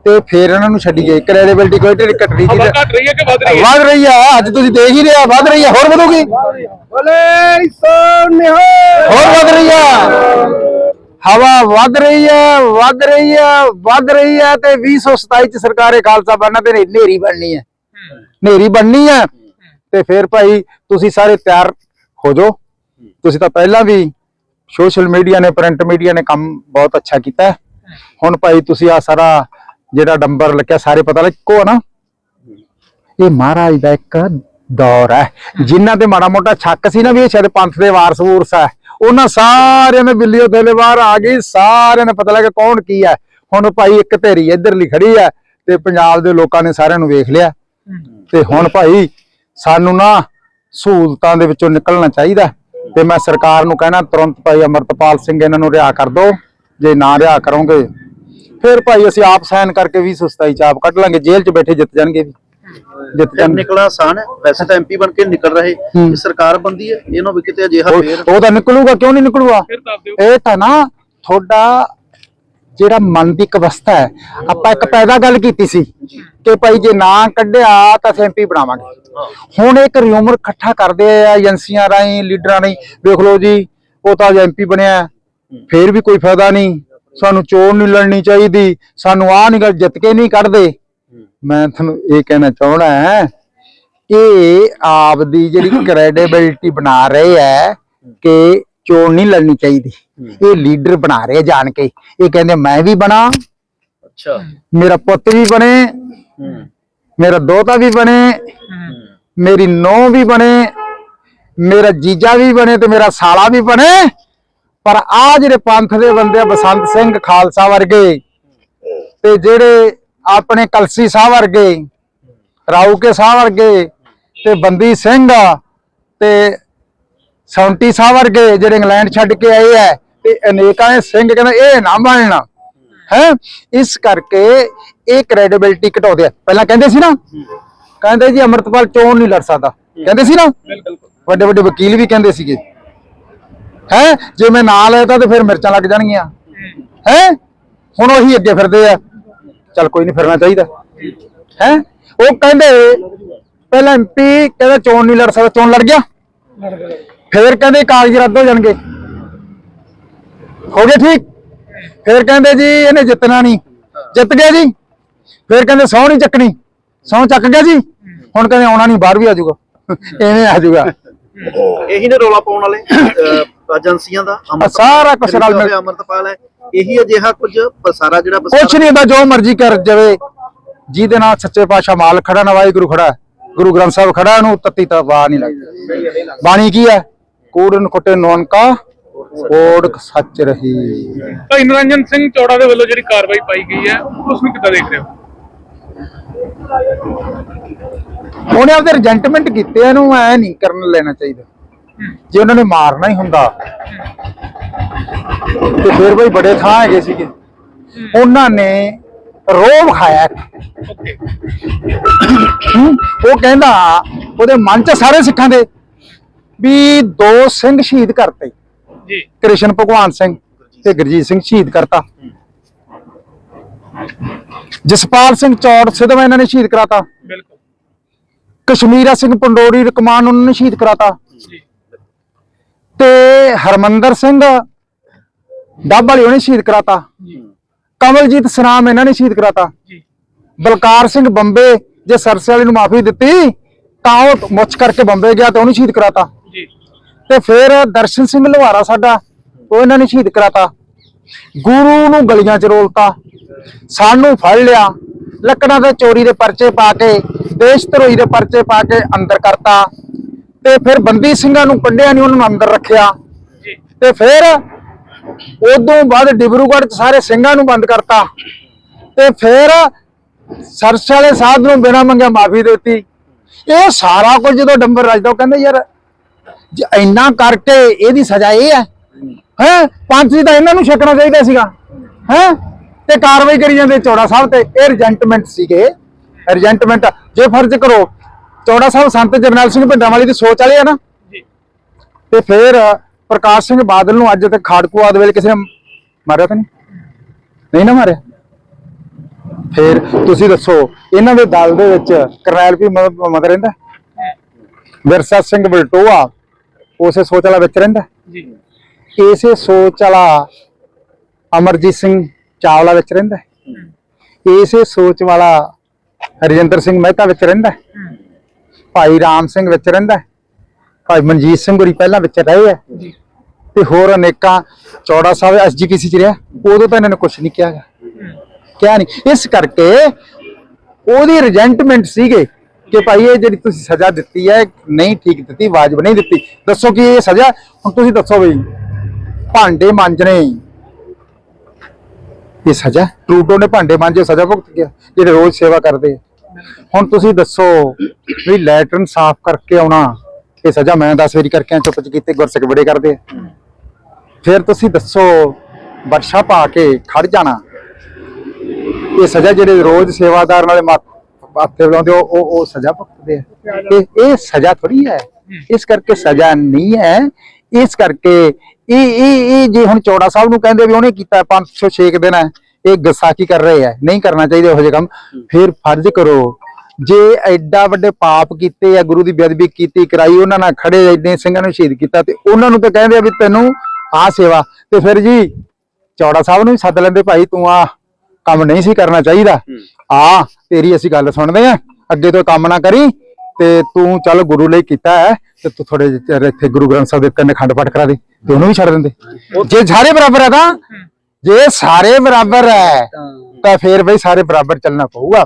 ਤੇ ਫਿਰ ਇਹਨਾਂ ਨੂੰ ਛੱਡੀ ਗਈ ਕ੍ਰੈਡੀਬਿਲਟੀ ਕੋਈ ਹਵਾ ਦੀ ਘਟ ਰਹੀ ਹੈ ਕਿ ਵੱਧ ਰਹੀ ਹੈ? ਵੱਧ ਰਹੀ ਆ ਅੱਜ ਤੁਸੀਂ ਦੇਖ ਹੀ ਰਿਹਾ ਵੱਧ ਰਹੀ ਆ ਹੋਰ ਵਧੂਗੀ? ਬੋਲੇ ਸੋਨਿ ਹੋਰ ਵੱਧ ਰਹੀ ਆ। ਹਵਾ ਵੱਧ ਰਹੀ ਹੈ ਵੱਧ ਰਹੀ ਹੈ ਵੱਧ ਰਹੀ ਹੈ ਤੇ 2027 ਚ ਸਰਕਾਰੇ ਖਾਲਸਾ ਬਣਨਾ ਤੇ ਨੇਰੀ ਬਣਨੀ ਹੈ ਨੇਰੀ ਬਣਨੀ ਹੈ ਤੇ ਫਿਰ ਭਾਈ ਤੁਸੀਂ ਸਾਰੇ ਤਿਆਰ ਹੋ ਜਾਓ। ਤੁਸੀਂ ਤਾਂ ਪਹਿਲਾਂ ਵੀ ਸੋਸ਼ਲ ਮੀਡੀਆ ਨੇ ਪ੍ਰਿੰਟ ਮੀਡੀਆ ਨੇ ਕੰਮ ਬਹੁਤ ਅੱਛਾ ਕੀਤਾ। ਹੁਣ ਭਾਈ ਤੁਸੀਂ ਆ ਸਾਰਾ ਜਿਹੜਾ ਡੰਬਰ ਲੱਗਿਆ, ਸਾਰੇ ਪਤਾ ਲੱਗ ਕੋ ਨਾ? ਇਹ ਮਹਾਰਾਜ ਦਾ ਇੱਕ ਦੌਰ ਹੈ। ਜਿਨ੍ਹਾਂ ਤੇ ਮਾੜਾ ਮੋਟਾ ਛੱਕ ਸੀ ਨਾ ਵੀ ਇਹ ਸ਼ਾਇਦ ਪੰਥ ਦੇ ਵਾਰਸ ਵੂਰਸ ਹੈ। ਉਹਨਾਂ ਸਾਰਿਆਂ ਨੇ ਬਿੱਲੀਓ ਥੱਲੇ ਬਾਹਰ ਆ ਗਈ, ਸਾਰਿਆਂ ਨੇ ਪਤਾ ਲੱਗਾ ਕੌਣ ਕੀ ਹੈ। ਹੁਣ ਭਾਈ ਇੱਕ ਢੇਰੀ ਇੱਧਰਲੀ ਖੜੀ ਹੈ ਤੇ ਪੰਜਾਬ ਦੇ ਲੋਕਾਂ ਨੇ ਸਾਰਿਆਂ ਨੂੰ ਵੇਖ ਲਿਆ। ਤੇ ਹੁਣ ਭਾਈ ਸਾਨੂੰ ਨਾ ਸਹੂਲਤਾਂ ਦੇ ਵਿੱਚੋਂ ਨਿਕਲਣਾ ਚਾਹੀਦਾ ਤੇ ਮੈਂ ਸਰਕਾਰ ਨੂੰ ਕਹਿਣਾ, ਤੁਰੰਤ ਭਾਈ ਅਮਰਤਪਾਲ ਸਿੰਘ, ਇਹਨਾਂ ਨੂੰ ਰਿਹਾ ਕਰ ਦਿਓ ਜੇ ਨਾ ਰਿਹਾ ਕਰੋਗੇ ਫਿਰ ਭਾਈ ਅਸੀਂ ਆਪ ਸਾਈਨ ਕਰਕੇ 2027 ਚ ਆਪ ਕੱਢ ਲਾਂਗੇ ਜੇਲ੍ਹ 'ਚ ਬੈਠੇ ਜਿੱਤ ਜਾਣਗੇ ਵੀ। ਜਿੱਤ ਜਾਣਗੇ ਨਿਕਲਣਾ ਆਸਾਨ ਹੈ ਵੈਸੇ ਤਾਂ ਐਮਪੀ ਬਣ ਕੇ ਨਿਕਲ ਰਹੇ। ਇਹ ਸਰਕਾਰ ਬੰਦੀ ਹੈ ਇਹਨੂੰ ਵੀ ਕਿਤੇ ਅਜਿਹਾ ਫੇਰ ਉਹ ਤਾਂ ਨਿਕਲੂਗਾ ਕਿਉਂ ਨਹੀਂ ਨਿਕਲੂਗਾ? ਇਹ ਤਾਂ ਨਾ ਤੁਹਾਡਾ ਜਿਹੜਾ ਮਨ ਦੀ ਇੱਕ ਅਵਸਥਾ ਹੈ ਆਪਾਂ ਇੱਕ ਪੈਦਾ ਗੱਲ ਕੀਤੀ ਸੀ ਕਿ ਭਾਈ ਜੇ ਨਾ ਕੱਢਿਆ ਤਾਂ ਐਮਪੀ ਬਣਾਵਾਂਗੇ। ਹੁਣ ਇੱਕ ਰਿਊਮਰ ਇਕੱਠਾ ਕਰਦੇ ਆ ਏਜੰਸੀਆਂ ਰਾਹੀਂ ਲੀਡਰਾਂ ਰਾਹੀਂ ਵੇਖ ਲਓ ਜੀ ਉਹ ਤਾਂ ਐਮਪੀ ਬਣਿਆ ਫੇਰ ਵੀ ਕੋਈ ਫਾਇਦਾ ਨਹੀਂ। ਸਾਨੂੰ ਚੋਣ ਨਹੀਂ ਲੜਨੀ ਚਾਹੀਦੀ ਸਾਨੂੰ ਆਹ ਨਹੀਂ ਗੱਲ ਜਿੱਤ ਕੇ ਨਹੀਂ ਕੱਢਦੇ। ਮੈਂ ਤੁਹਾਨੂੰ ਇਹ ਕਹਿਣਾ ਚਾਹਣਾ ਹੈ ਇਹ ਆਪ ਦੀ ਜਿਹੜੀ ਕ੍ਰੈਡੀਬਿਲਟੀ ਬਣਾ ਰਹੇ ਹੈ। ਕਿ ਚੋਣ ਨਹੀਂ ਲੜਨੀ ਚਾਹੀਦੀ। ਇਹ ਲੀਡਰ ਬਣਾ ਰਹੇ ਜਾਣ ਕੇ। ਇਹ ਕਹਿੰਦੇ ਮੈਂ ਵੀ ਬਣਾ ਅੱਛਾ। ਮੇਰਾ ਪੁੱਤ ਵੀ ਬਣੇ ਮੇਰਾ ਦੋਤਾ ਵੀ ਬਣੇ ਮੇਰੀ ਨੌਂ ਵੀ ਬਣੇ ਮੇਰਾ ਜੀਜਾ ਵੀ ਬਣੇ ਤੇ ਮੇਰਾ ਸਾਲਾ ਵੀ ਬਣੇ। ਪਰ ਆ ਜਿਹੜੇ ਪੰਥ ਦੇ ਬੰਦੇ ਆ, ਬਸੰਤ ਸਿੰਘ ਖਾਲਸਾ ਵਰਗੇ ਤੇ ਜਿਹੜੇ ਆਪਣੇ ਕਲਸੀ ਸਾਹਿਬ ਵਰਗੇ ਰਾਉਕੇ ਸਾਹਿਬ ਵਰਗੇ ਤੇ ਬੰਦੀ ਸਿੰਘ ਤੇ ਸੌਂਟੀ ਸਾਹਿਬ ਵਰਗੇ ਜਿਹੜੇ ਇੰਗਲੈਂਡ ਛੱਡ ਕੇ ਆਏ ਐ ਤੇ ਅਨੇਕਾਂ ਇਹ ਸਿੰਘ ਕਹਿੰਦੇ ਇਹ ਨਾ ਬਣਨਾ ਹੈ? ਇਸ ਕਰਕੇ ਇਹ ਕ੍ਰੈਡੀਬਿਲਟੀ ਘਟਾਉਂਦੇ ਆ। ਪਹਿਲਾਂ ਕਹਿੰਦੇ ਸੀ ਨਾ ਕਹਿੰਦੇ ਜੀ ਅਮਰਤਪਾਲ ਚੋਣ ਨਹੀਂ ਲੜ ਸਕਦਾ। ਕਹਿੰਦੇ ਸੀ ਨਾ? ਵੱਡੇ ਵੱਡੇ ਵਕੀਲ ਵੀ ਕਹਿੰਦੇ ਸੀਗੇ। ਹੈ? ਜੇ ਮੈਂ ਨਾਂ ਲੈਤਾ ਤੇ ਫਿਰ ਮਿਰਚਾਂ ਲੱਗ ਜਾਣਗੀਆਂ। ਹੈ? ਹੁਣ ਉਹੀ ਅੱਗੇ ਫਿਰਦੇ ਆ। ਚੱਲ ਕੋਈ ਨਹੀਂ ਫਿਰਨਾ ਚਾਹੀਦਾ। ਹੈ? ਉਹ ਕਹਿੰਦੇ, ਪਹਿਲਾਂ ਐਮਪੀ ਕਹਿੰਦਾ ਚੋਣ ਨਹੀਂ ਲੜ ਸਕਦਾ, ਚੋਣ ਲੜ ਗਿਆ। ਫਿਰ ਕਹਿੰਦੇ ਕਾਗਜ਼ ਰੱਦ ਹੋ ਜਾਣਗੇ। ਹੋ ਗਏ ਠੀਕ? ਫਿਰ ਕਹਿੰਦੇ ਜੀ, ਇਹਨੇ ਜਿੱਤਣਾ ਨਹੀਂ ਜਿੱਤ ਗਿਆ ਜੀ। ਫਿਰ ਕਹਿੰਦੇ ਸਹੁੰ ਨਹੀਂ ਚੱਕਣੀ। ਸਹੁੰ ਚੱਕ ਗਿਆ ਜੀ। ਹੁਣ ਕਹਿੰਦੇ ਆਉਣਾ ਨਹੀਂ ਬਾਹਰ ਵੀ ਆ ਜਾਊਗਾ। ਐਵੇਂ ਆ ਜਾਊਗਾ। ਇਹੀ ਨੇ ਰੌਲਾ ਪਾਉਣ ਵਾਲੇ। ਏਜੰਸੀਆਂ ਦਾ ਆਹ ਸਾਰਾ ਕੁਛ ਰਲ ਮਿਲ- ਅੰਮ੍ਰਿਤਪਾਲ ਹੈ ਇਹੀ ਅਜਿਹਾ ਕੁਝ ਪਸਾਰਾ ਜਿਹੜਾ ਕੁਛ ਪਸਾਰਾ ਨਹੀਂ ਹੁੰਦਾ ਜੋ ਮਰਜ਼ੀ ਕਰ ਜਾਵੇ। ਜਿਹਦੇ ਨਾਲ ਸੱਚੇ ਪਾਤਸ਼ਾਹ ਮਾਲ ਖੜਾ ਨਾ ਵਾਹਿਗੁਰੂ ਖੜਾ ਹੈ, ਗੁਰੂ ਗ੍ਰੰਥ ਸਾਹਿਬ ਖੜਾ ਉਹਨੂੰ ਤੱਤੀ ਤਾਂ ਵਾਹ ਨਹੀਂ ਲੱਗਦੀ। ਬਾਣੀ ਕੀ ਹੈ? ਕੂੜਨ ਕੁੱਟੇ ਨੋਨ ਕਾ ਓੜ ਸੱਚ ਰਹੀ। ਭਾਈ ਨਰਿੰਜਨ ਸਿੰਘ ਚੌੜਾ ਦੇ ਵੱਲੋਂ ਜਿਹੜੀ ਕਾਰਵਾਈ ਪਾਈ ਗਈ ਹੈ ਉਸ ਨੂੰ ਕਿੱਦਾਂ ਦੇਖ ਰਹੇ ਹੋ? ਉਹਨੇ ਆਪਦੇ ਰਿਜੈਂਟਮੈਂਟ ਕੀਤੇ ਆ, ਇਹਨੂੰ ਐ ਨਹੀਂ ਕਰਨ ਲੈਣਾ ਚਾਹੀਦਾ। ਜੇ ਉਹਨਾਂ ਨੇ ਮਾਰਨਾ ਹੀ ਹੁੰਦਾ ਤੇ ਫਿਰ ਬਈ ਬੜੇ ਥਾਂ ਹੈਗੇ ਸੀਗੇ। ਉਹਨਾਂ ਨੇ ਰੋਬ ਖਾਇਆ? ਉਹ ਕਹਿੰਦਾ ਉਹਦੇ ਮਨ ਚ ਸਾਰੇ ਸਿੱਖਾਂ ਦੇ ਵੀ ਦੋ ਸਿੰਘ ਸ਼ਹੀਦ ਕਰਤੇ। ਜੀ। ਕ੍ਰਿਸ਼ਨ ਭਗਵਾਨ ਸਿੰਘ ਤੇ ਗੁਰਜੀਤ ਸਿੰਘ ਸ਼ਹੀਦ ਕਰਤਾ। ਜਸਪਾਲ ਸਿੰਘ ਚੌੜ ਸਿੱਧਵਾਂ ਇਹਨਾਂ ਨੇ ਸ਼ਹੀਦ ਕਰਾਤਾ। ਬਿਲਕੁਲ। ਕਸ਼ਮੀਰਾ ਸਿੰਘ ਪੰਡੋਰੀ ਰਕਮਾਨ ਉਹਨਾਂ ਨੇ ਸ਼ਹੀਦ ਕਰਾਤਾ। ਤੇ ਹਰਮੰਦਰ ਸਿੰਘ ਡੱਬ ਵਾਲੀ ਉਹਨੇ ਸ਼ਹੀਦ ਕਰਾਤਾ। ਜੀ। ਕਮਲਜੀਤ ਸਰਾਮ ਇਹਨਾਂ ਨੇ ਸ਼ਹੀਦ ਕਰਾਤਾ। ਜੀ। ਬਲਕਾਰ ਸਿੰਘ ਬੰਬੇ ਜੇ ਸਰਸੇ ਵਾਲੇ ਨੂੰ ਮਾਫੀ ਦਿੱਤੀ ਤਾਂ ਉਹ ਮੁੱਛ ਕਰਕੇ ਬੰਬੇ ਗਿਆ ਤੇ ਉਹਨੂੰ ਸ਼ਹੀਦ ਕਰਾਤਾ। ਜੀ। ਤੇ ਫਿਰ ਦਰਸ਼ਨ ਸਿੰਘ ਲੋਹਾਰਾ ਸਾਡਾ ਉਹ ਇਹਨਾਂ ਨੇ ਸ਼ਹੀਦ ਕਰਾਤਾ। ਗੁਰੂ ਨੂੰ ਗਲੀਆਂ 'ਚ ਰੋਲਤਾ ਸਾਨੂੰ ਫੜ ਲਿਆ ਲੱਕੜਾਂ ਦੇ ਚੋਰੀ ਦੇ ਪਰਚੇ ਪਾ ਕੇ ਦੇਸ਼ ਧਰੋਈ ਦੇ ਪਰਚੇ ਪਾ ਕੇ ਅੰਦਰ ਕਰਤਾ। ਤੇ ਫਿਰ ਬੰਦੀ ਸਿੰਘਾਂ ਨੂੰ ਕੱਢਿਆ ਨਹੀਂ ਉਹਨਾਂ ਨੂੰ ਅੰਦਰ ਰੱਖਿਆ। ਤੇ ਫਿਰ ਉਦੋਂ ਬਾਅਦ ਡਿਬਰੂਗੜ੍ਹ 'ਚ ਸਾਰੇ ਸਿੰਘਾਂ ਨੂੰ ਬੰਦ ਕਰਤਾ। ਤੇ ਫਿਰ ਸਰਸ ਵਾਲੇ ਸਾਧ ਨੂੰ ਬਿਨਾਂ ਮੰਗਿਆ ਮਾਫੀ ਦਿੱਤੀ। ਇਹ ਸਾਰਾ ਕੁਝ ਜਦੋਂ ਡੰਬਰ ਰਜਦਾ ਉਹ ਕਹਿੰਦੇ ਯਾਰ ਜੇ ਇੰਨਾ ਕਰਕੇ ਇਹਦੀ ਸਜ਼ਾ ਇਹ ਹੈ ਹੈ? ਪੰਜ ਦੀ ਤਾਂ ਇਹਨਾਂ ਨੂੰ ਛਕਣਾ ਚਾਹੀਦਾ ਸੀਗਾ। ਹੈ? ਤੇ ਕਾਰਵਾਈ ਕਰੀ ਜਾਂਦੇ ਚੌੜਾ ਸਾਹਿਬ ਤੇ। ਇਹ ਰਿਜੈਂਟਮੈਂਟ ਸੀਗੇ। ਰਿਜੈਂਟਮੈਂਟ ਜੇ ਫਰਜ਼ ਕਰੋ ਚੌੜਾ ਸਾਹਿਬ ਸੰਤ ਜਰਨੈਲ ਸਿੰਘ ਭਿੰਡਰਾਂ ਵਾਲੀ ਦੀ ਸੋਚ ਵਾਲੇ ਆ ਨਾ? ਜੀ। ਤੇ ਫਿਰ ਪ੍ਰਕਾਸ਼ ਸਿੰਘ ਬਾਦਲ ਨੂੰ ਅੱਜ ਤੱਕ ਖਾੜਕੂ ਆਦ ਵੇਲੇ ਕਿਸੇ ਨੇ ਮਾਰਿਆ ਤਾਂ ਨਹੀਂ? ਨਹੀਂ ਨਾ ਮਾਰਿਆ? ਫਿਰ ਤੁਸੀਂ ਦੱਸੋ ਇਹਨਾਂ ਦੇ ਦਲ ਦੇ ਵਿੱਚ ਕਰਨੈਲ ਵੀ ਮਦ ਰਹਿੰਦਾ? ਵਿਰਸਾ ਸਿੰਘ ਬਲਟੋਆ ਉਸੇ ਸੋਚ ਵਾਲਾ ਵਿੱਚ ਰਹਿੰਦਾ? ਜੀ। ਇਸੇ ਸੋਚ ਵਾਲਾ ਅਮਰਜੀਤ ਸਿੰਘ ਚਾਵਲਾ ਵਿੱਚ ਰਹਿੰਦਾ? ਇਸੇ ਸੋਚ ਵਾਲਾ ਹਰਜਿੰਦਰ ਸਿੰਘ ਮਹਿਤਾ ਵਿੱਚ ਰਹਿੰਦਾ? ਭਾਈ ਰਾਮ ਸਿੰਘ ਵਿੱਚ ਰਹਿੰਦਾ ਭਾਈ ਮਨਜੀਤ ਸਿੰਘ ਹੋਰੀ ਪਹਿਲਾਂ ਵਿੱਚ ਰਹੇ ਆ ਜੀ। ਤੇ ਹੋਰ ਅਨੇਕਾਂ ਚੌੜਾ ਸਾਹਿਬ ਐਸਜੀਪੀਸੀ ਚ ਰਿਹਾ। ਉਦੋਂ ਤਾਂ ਇਹਨਾਂ ਨੇ ਕੁਝ ਨਹੀਂ ਕਿਹਾ ਗਾ। ਕਿਹਾ ਨਹੀਂ। ਇਸ ਕਰਕੇ ਉਹਦੀ ਰਿਜੈਂਟਮੈਂਟ ਸੀਗੇ ਕਿ ਭਾਈ ਇਹ ਜਿਹੜੀ ਤੁਸੀਂ ਸਜ਼ਾ ਦਿੱਤੀ ਹੈ ਨਹੀਂ ਠੀਕ ਦਿੱਤੀ ਵਾਜਬ ਨਹੀਂ ਦਿੱਤੀ। ਦੱਸੋ ਕਿ ਇਹ ਸਜ਼ਾ? ਹੁਣ ਤੁਸੀਂ ਦੱਸੋ ਬਈ ਭਾਂਡੇ ਮਾਂਜਣੇ। ਇਹ ਸਜ਼ਾ? ਟਰੂਟੋ ਨੇ ਭਾਂਡੇ ਮਾਂਜੇ ਸਜ਼ਾ ਭੁਗਤ ਗਿਆ। ਜਿਹੜੇ ਰੋਜ਼ ਸੇਵਾ ਕਰਦੇ ਆ। ਹੁਣ ਤੁਸੀਂ ਦੱਸੋ ਵੀ ਲੈਟਰਨ ਸਾਫ਼ ਕਰਕੇ ਆਉਣਾ ਇਹ ਸਜ਼ਾ ਮੈਂ 10 ਵਾਰੀ ਕਰਕੇ ਆਇਆ, ਚੁੱਪ ਚ ਕੀਤੇ ਗੁਰਸਿੱਖ ਬੜੇ ਕਰਦੇ ਆ। ਫਿਰ ਤੁਸੀਂ ਦੱਸੋ ਵਰਸ਼ਾ ਪਾ ਕੇ ਖੜ ਜਾਣਾ। ਇਹ ਸਜ਼ਾ ਜਿਹੜੇ ਰੋਜ਼ ਸੇਵਾਦਾਰ ਨਾਲੇ ਮਾਥੇ ਬੁਲਾਉਂਦੇ ਉਹ ਉਹ ਸਜ਼ਾ ਭੁਗਤਦੇ ਆ। ਇਹ ਇਹ ਸਜ਼ਾ ਥੋੜੀ ਹੈ। ਇਸ ਕਰਕੇ ਸਜ਼ਾ ਨਹੀਂ ਹੈ। ਇਸ ਕਰਕੇ ਇਹ ਇਹ ਇਹ ਜੇ ਹੁਣ ਚੌੜਾ ਸਾਹਿਬ ਨੂੰ ਕਹਿੰਦੇ ਵੀ ਉਹਨੇ ਕੀਤਾ 506 ਦਿਨ ਹੈ ਇਹ ਗਸਾਕੀ ਕਰ ਰਹੇ ਆ? ਨਹੀਂ ਕਰਨਾ ਚਾਹੀਦਾ ਇਹੋ ਜਿਹੇ ਕੰਮ। ਫਿਰ ਫਰਜ਼ ਕਰੋ ਜੇ ਐਡਾ ਵੱਡੇ ਪਾਪ ਕੀਤੇ ਆ ਗੁਰੂ ਦੀ ਬੇਅਦਬੀ ਕੀਤੀ ਕਰਾਈ ਉਹਨਾਂ ਨਾਲ ਖੜੇ ਐਡੇ ਸਿੰਘਾਂ ਨੂੰ ਸ਼ਹੀਦ ਕੀਤਾ ਤੇ ਉਹਨਾਂ ਨੂੰ ਤਾਂ ਕਹਿੰਦੇ ਆ ਵੀ ਤੈਨੂੰ ਆ ਸੇਵਾ। ਤੇ ਫਿਰ ਜੀ ਚੌੜਾ ਸਾਹਿਬ ਨੂੰ ਵੀ ਸੱਦ ਲੈਂਦੇ ਭਾਈ ਤੂੰ ਆ ਕੰਮ ਨਹੀਂ ਸੀ ਕਰਨਾ ਚਾਹੀਦਾ। ਆ ਤੇਰੀ ਅਸੀਂ ਗੱਲ ਸੁਣਦੇ ਆ। ਅੱਗੇ ਤੋਂ ਕੰਮ ਨਾ ਕਰੀ ਤੇ ਤੂੰ ਚੱਲ ਗੁਰੂ ਲਈ ਕੀਤਾ ਹੈ ਤੇ ਤੂੰ ਥੋੜੇ ਇੱਥੇ ਗੁਰੂ ਗ੍ਰੰਥ ਸਾਹਿਬ ਦੇ ਕੰਨ ਖੰਡ ਪਾਠ ਕਰਾ ਦੇ। ਤੇ ਉਹਨੂੰ ਵੀ ਛੱਡ ਦਿੰਦੇ। ਜੇ ਸਾਰੇ ਬਰਾਬਰ ਹੈ ਤਾਂ ਜੇ ਸਾਰੇ ਬਰਾਬਰ ਹੈ ਤਾਂ। ਫਿਰ ਬਈ ਸਾਰੇ ਬਰਾਬਰ ਚੱਲਣਾ ਪਊਗਾ।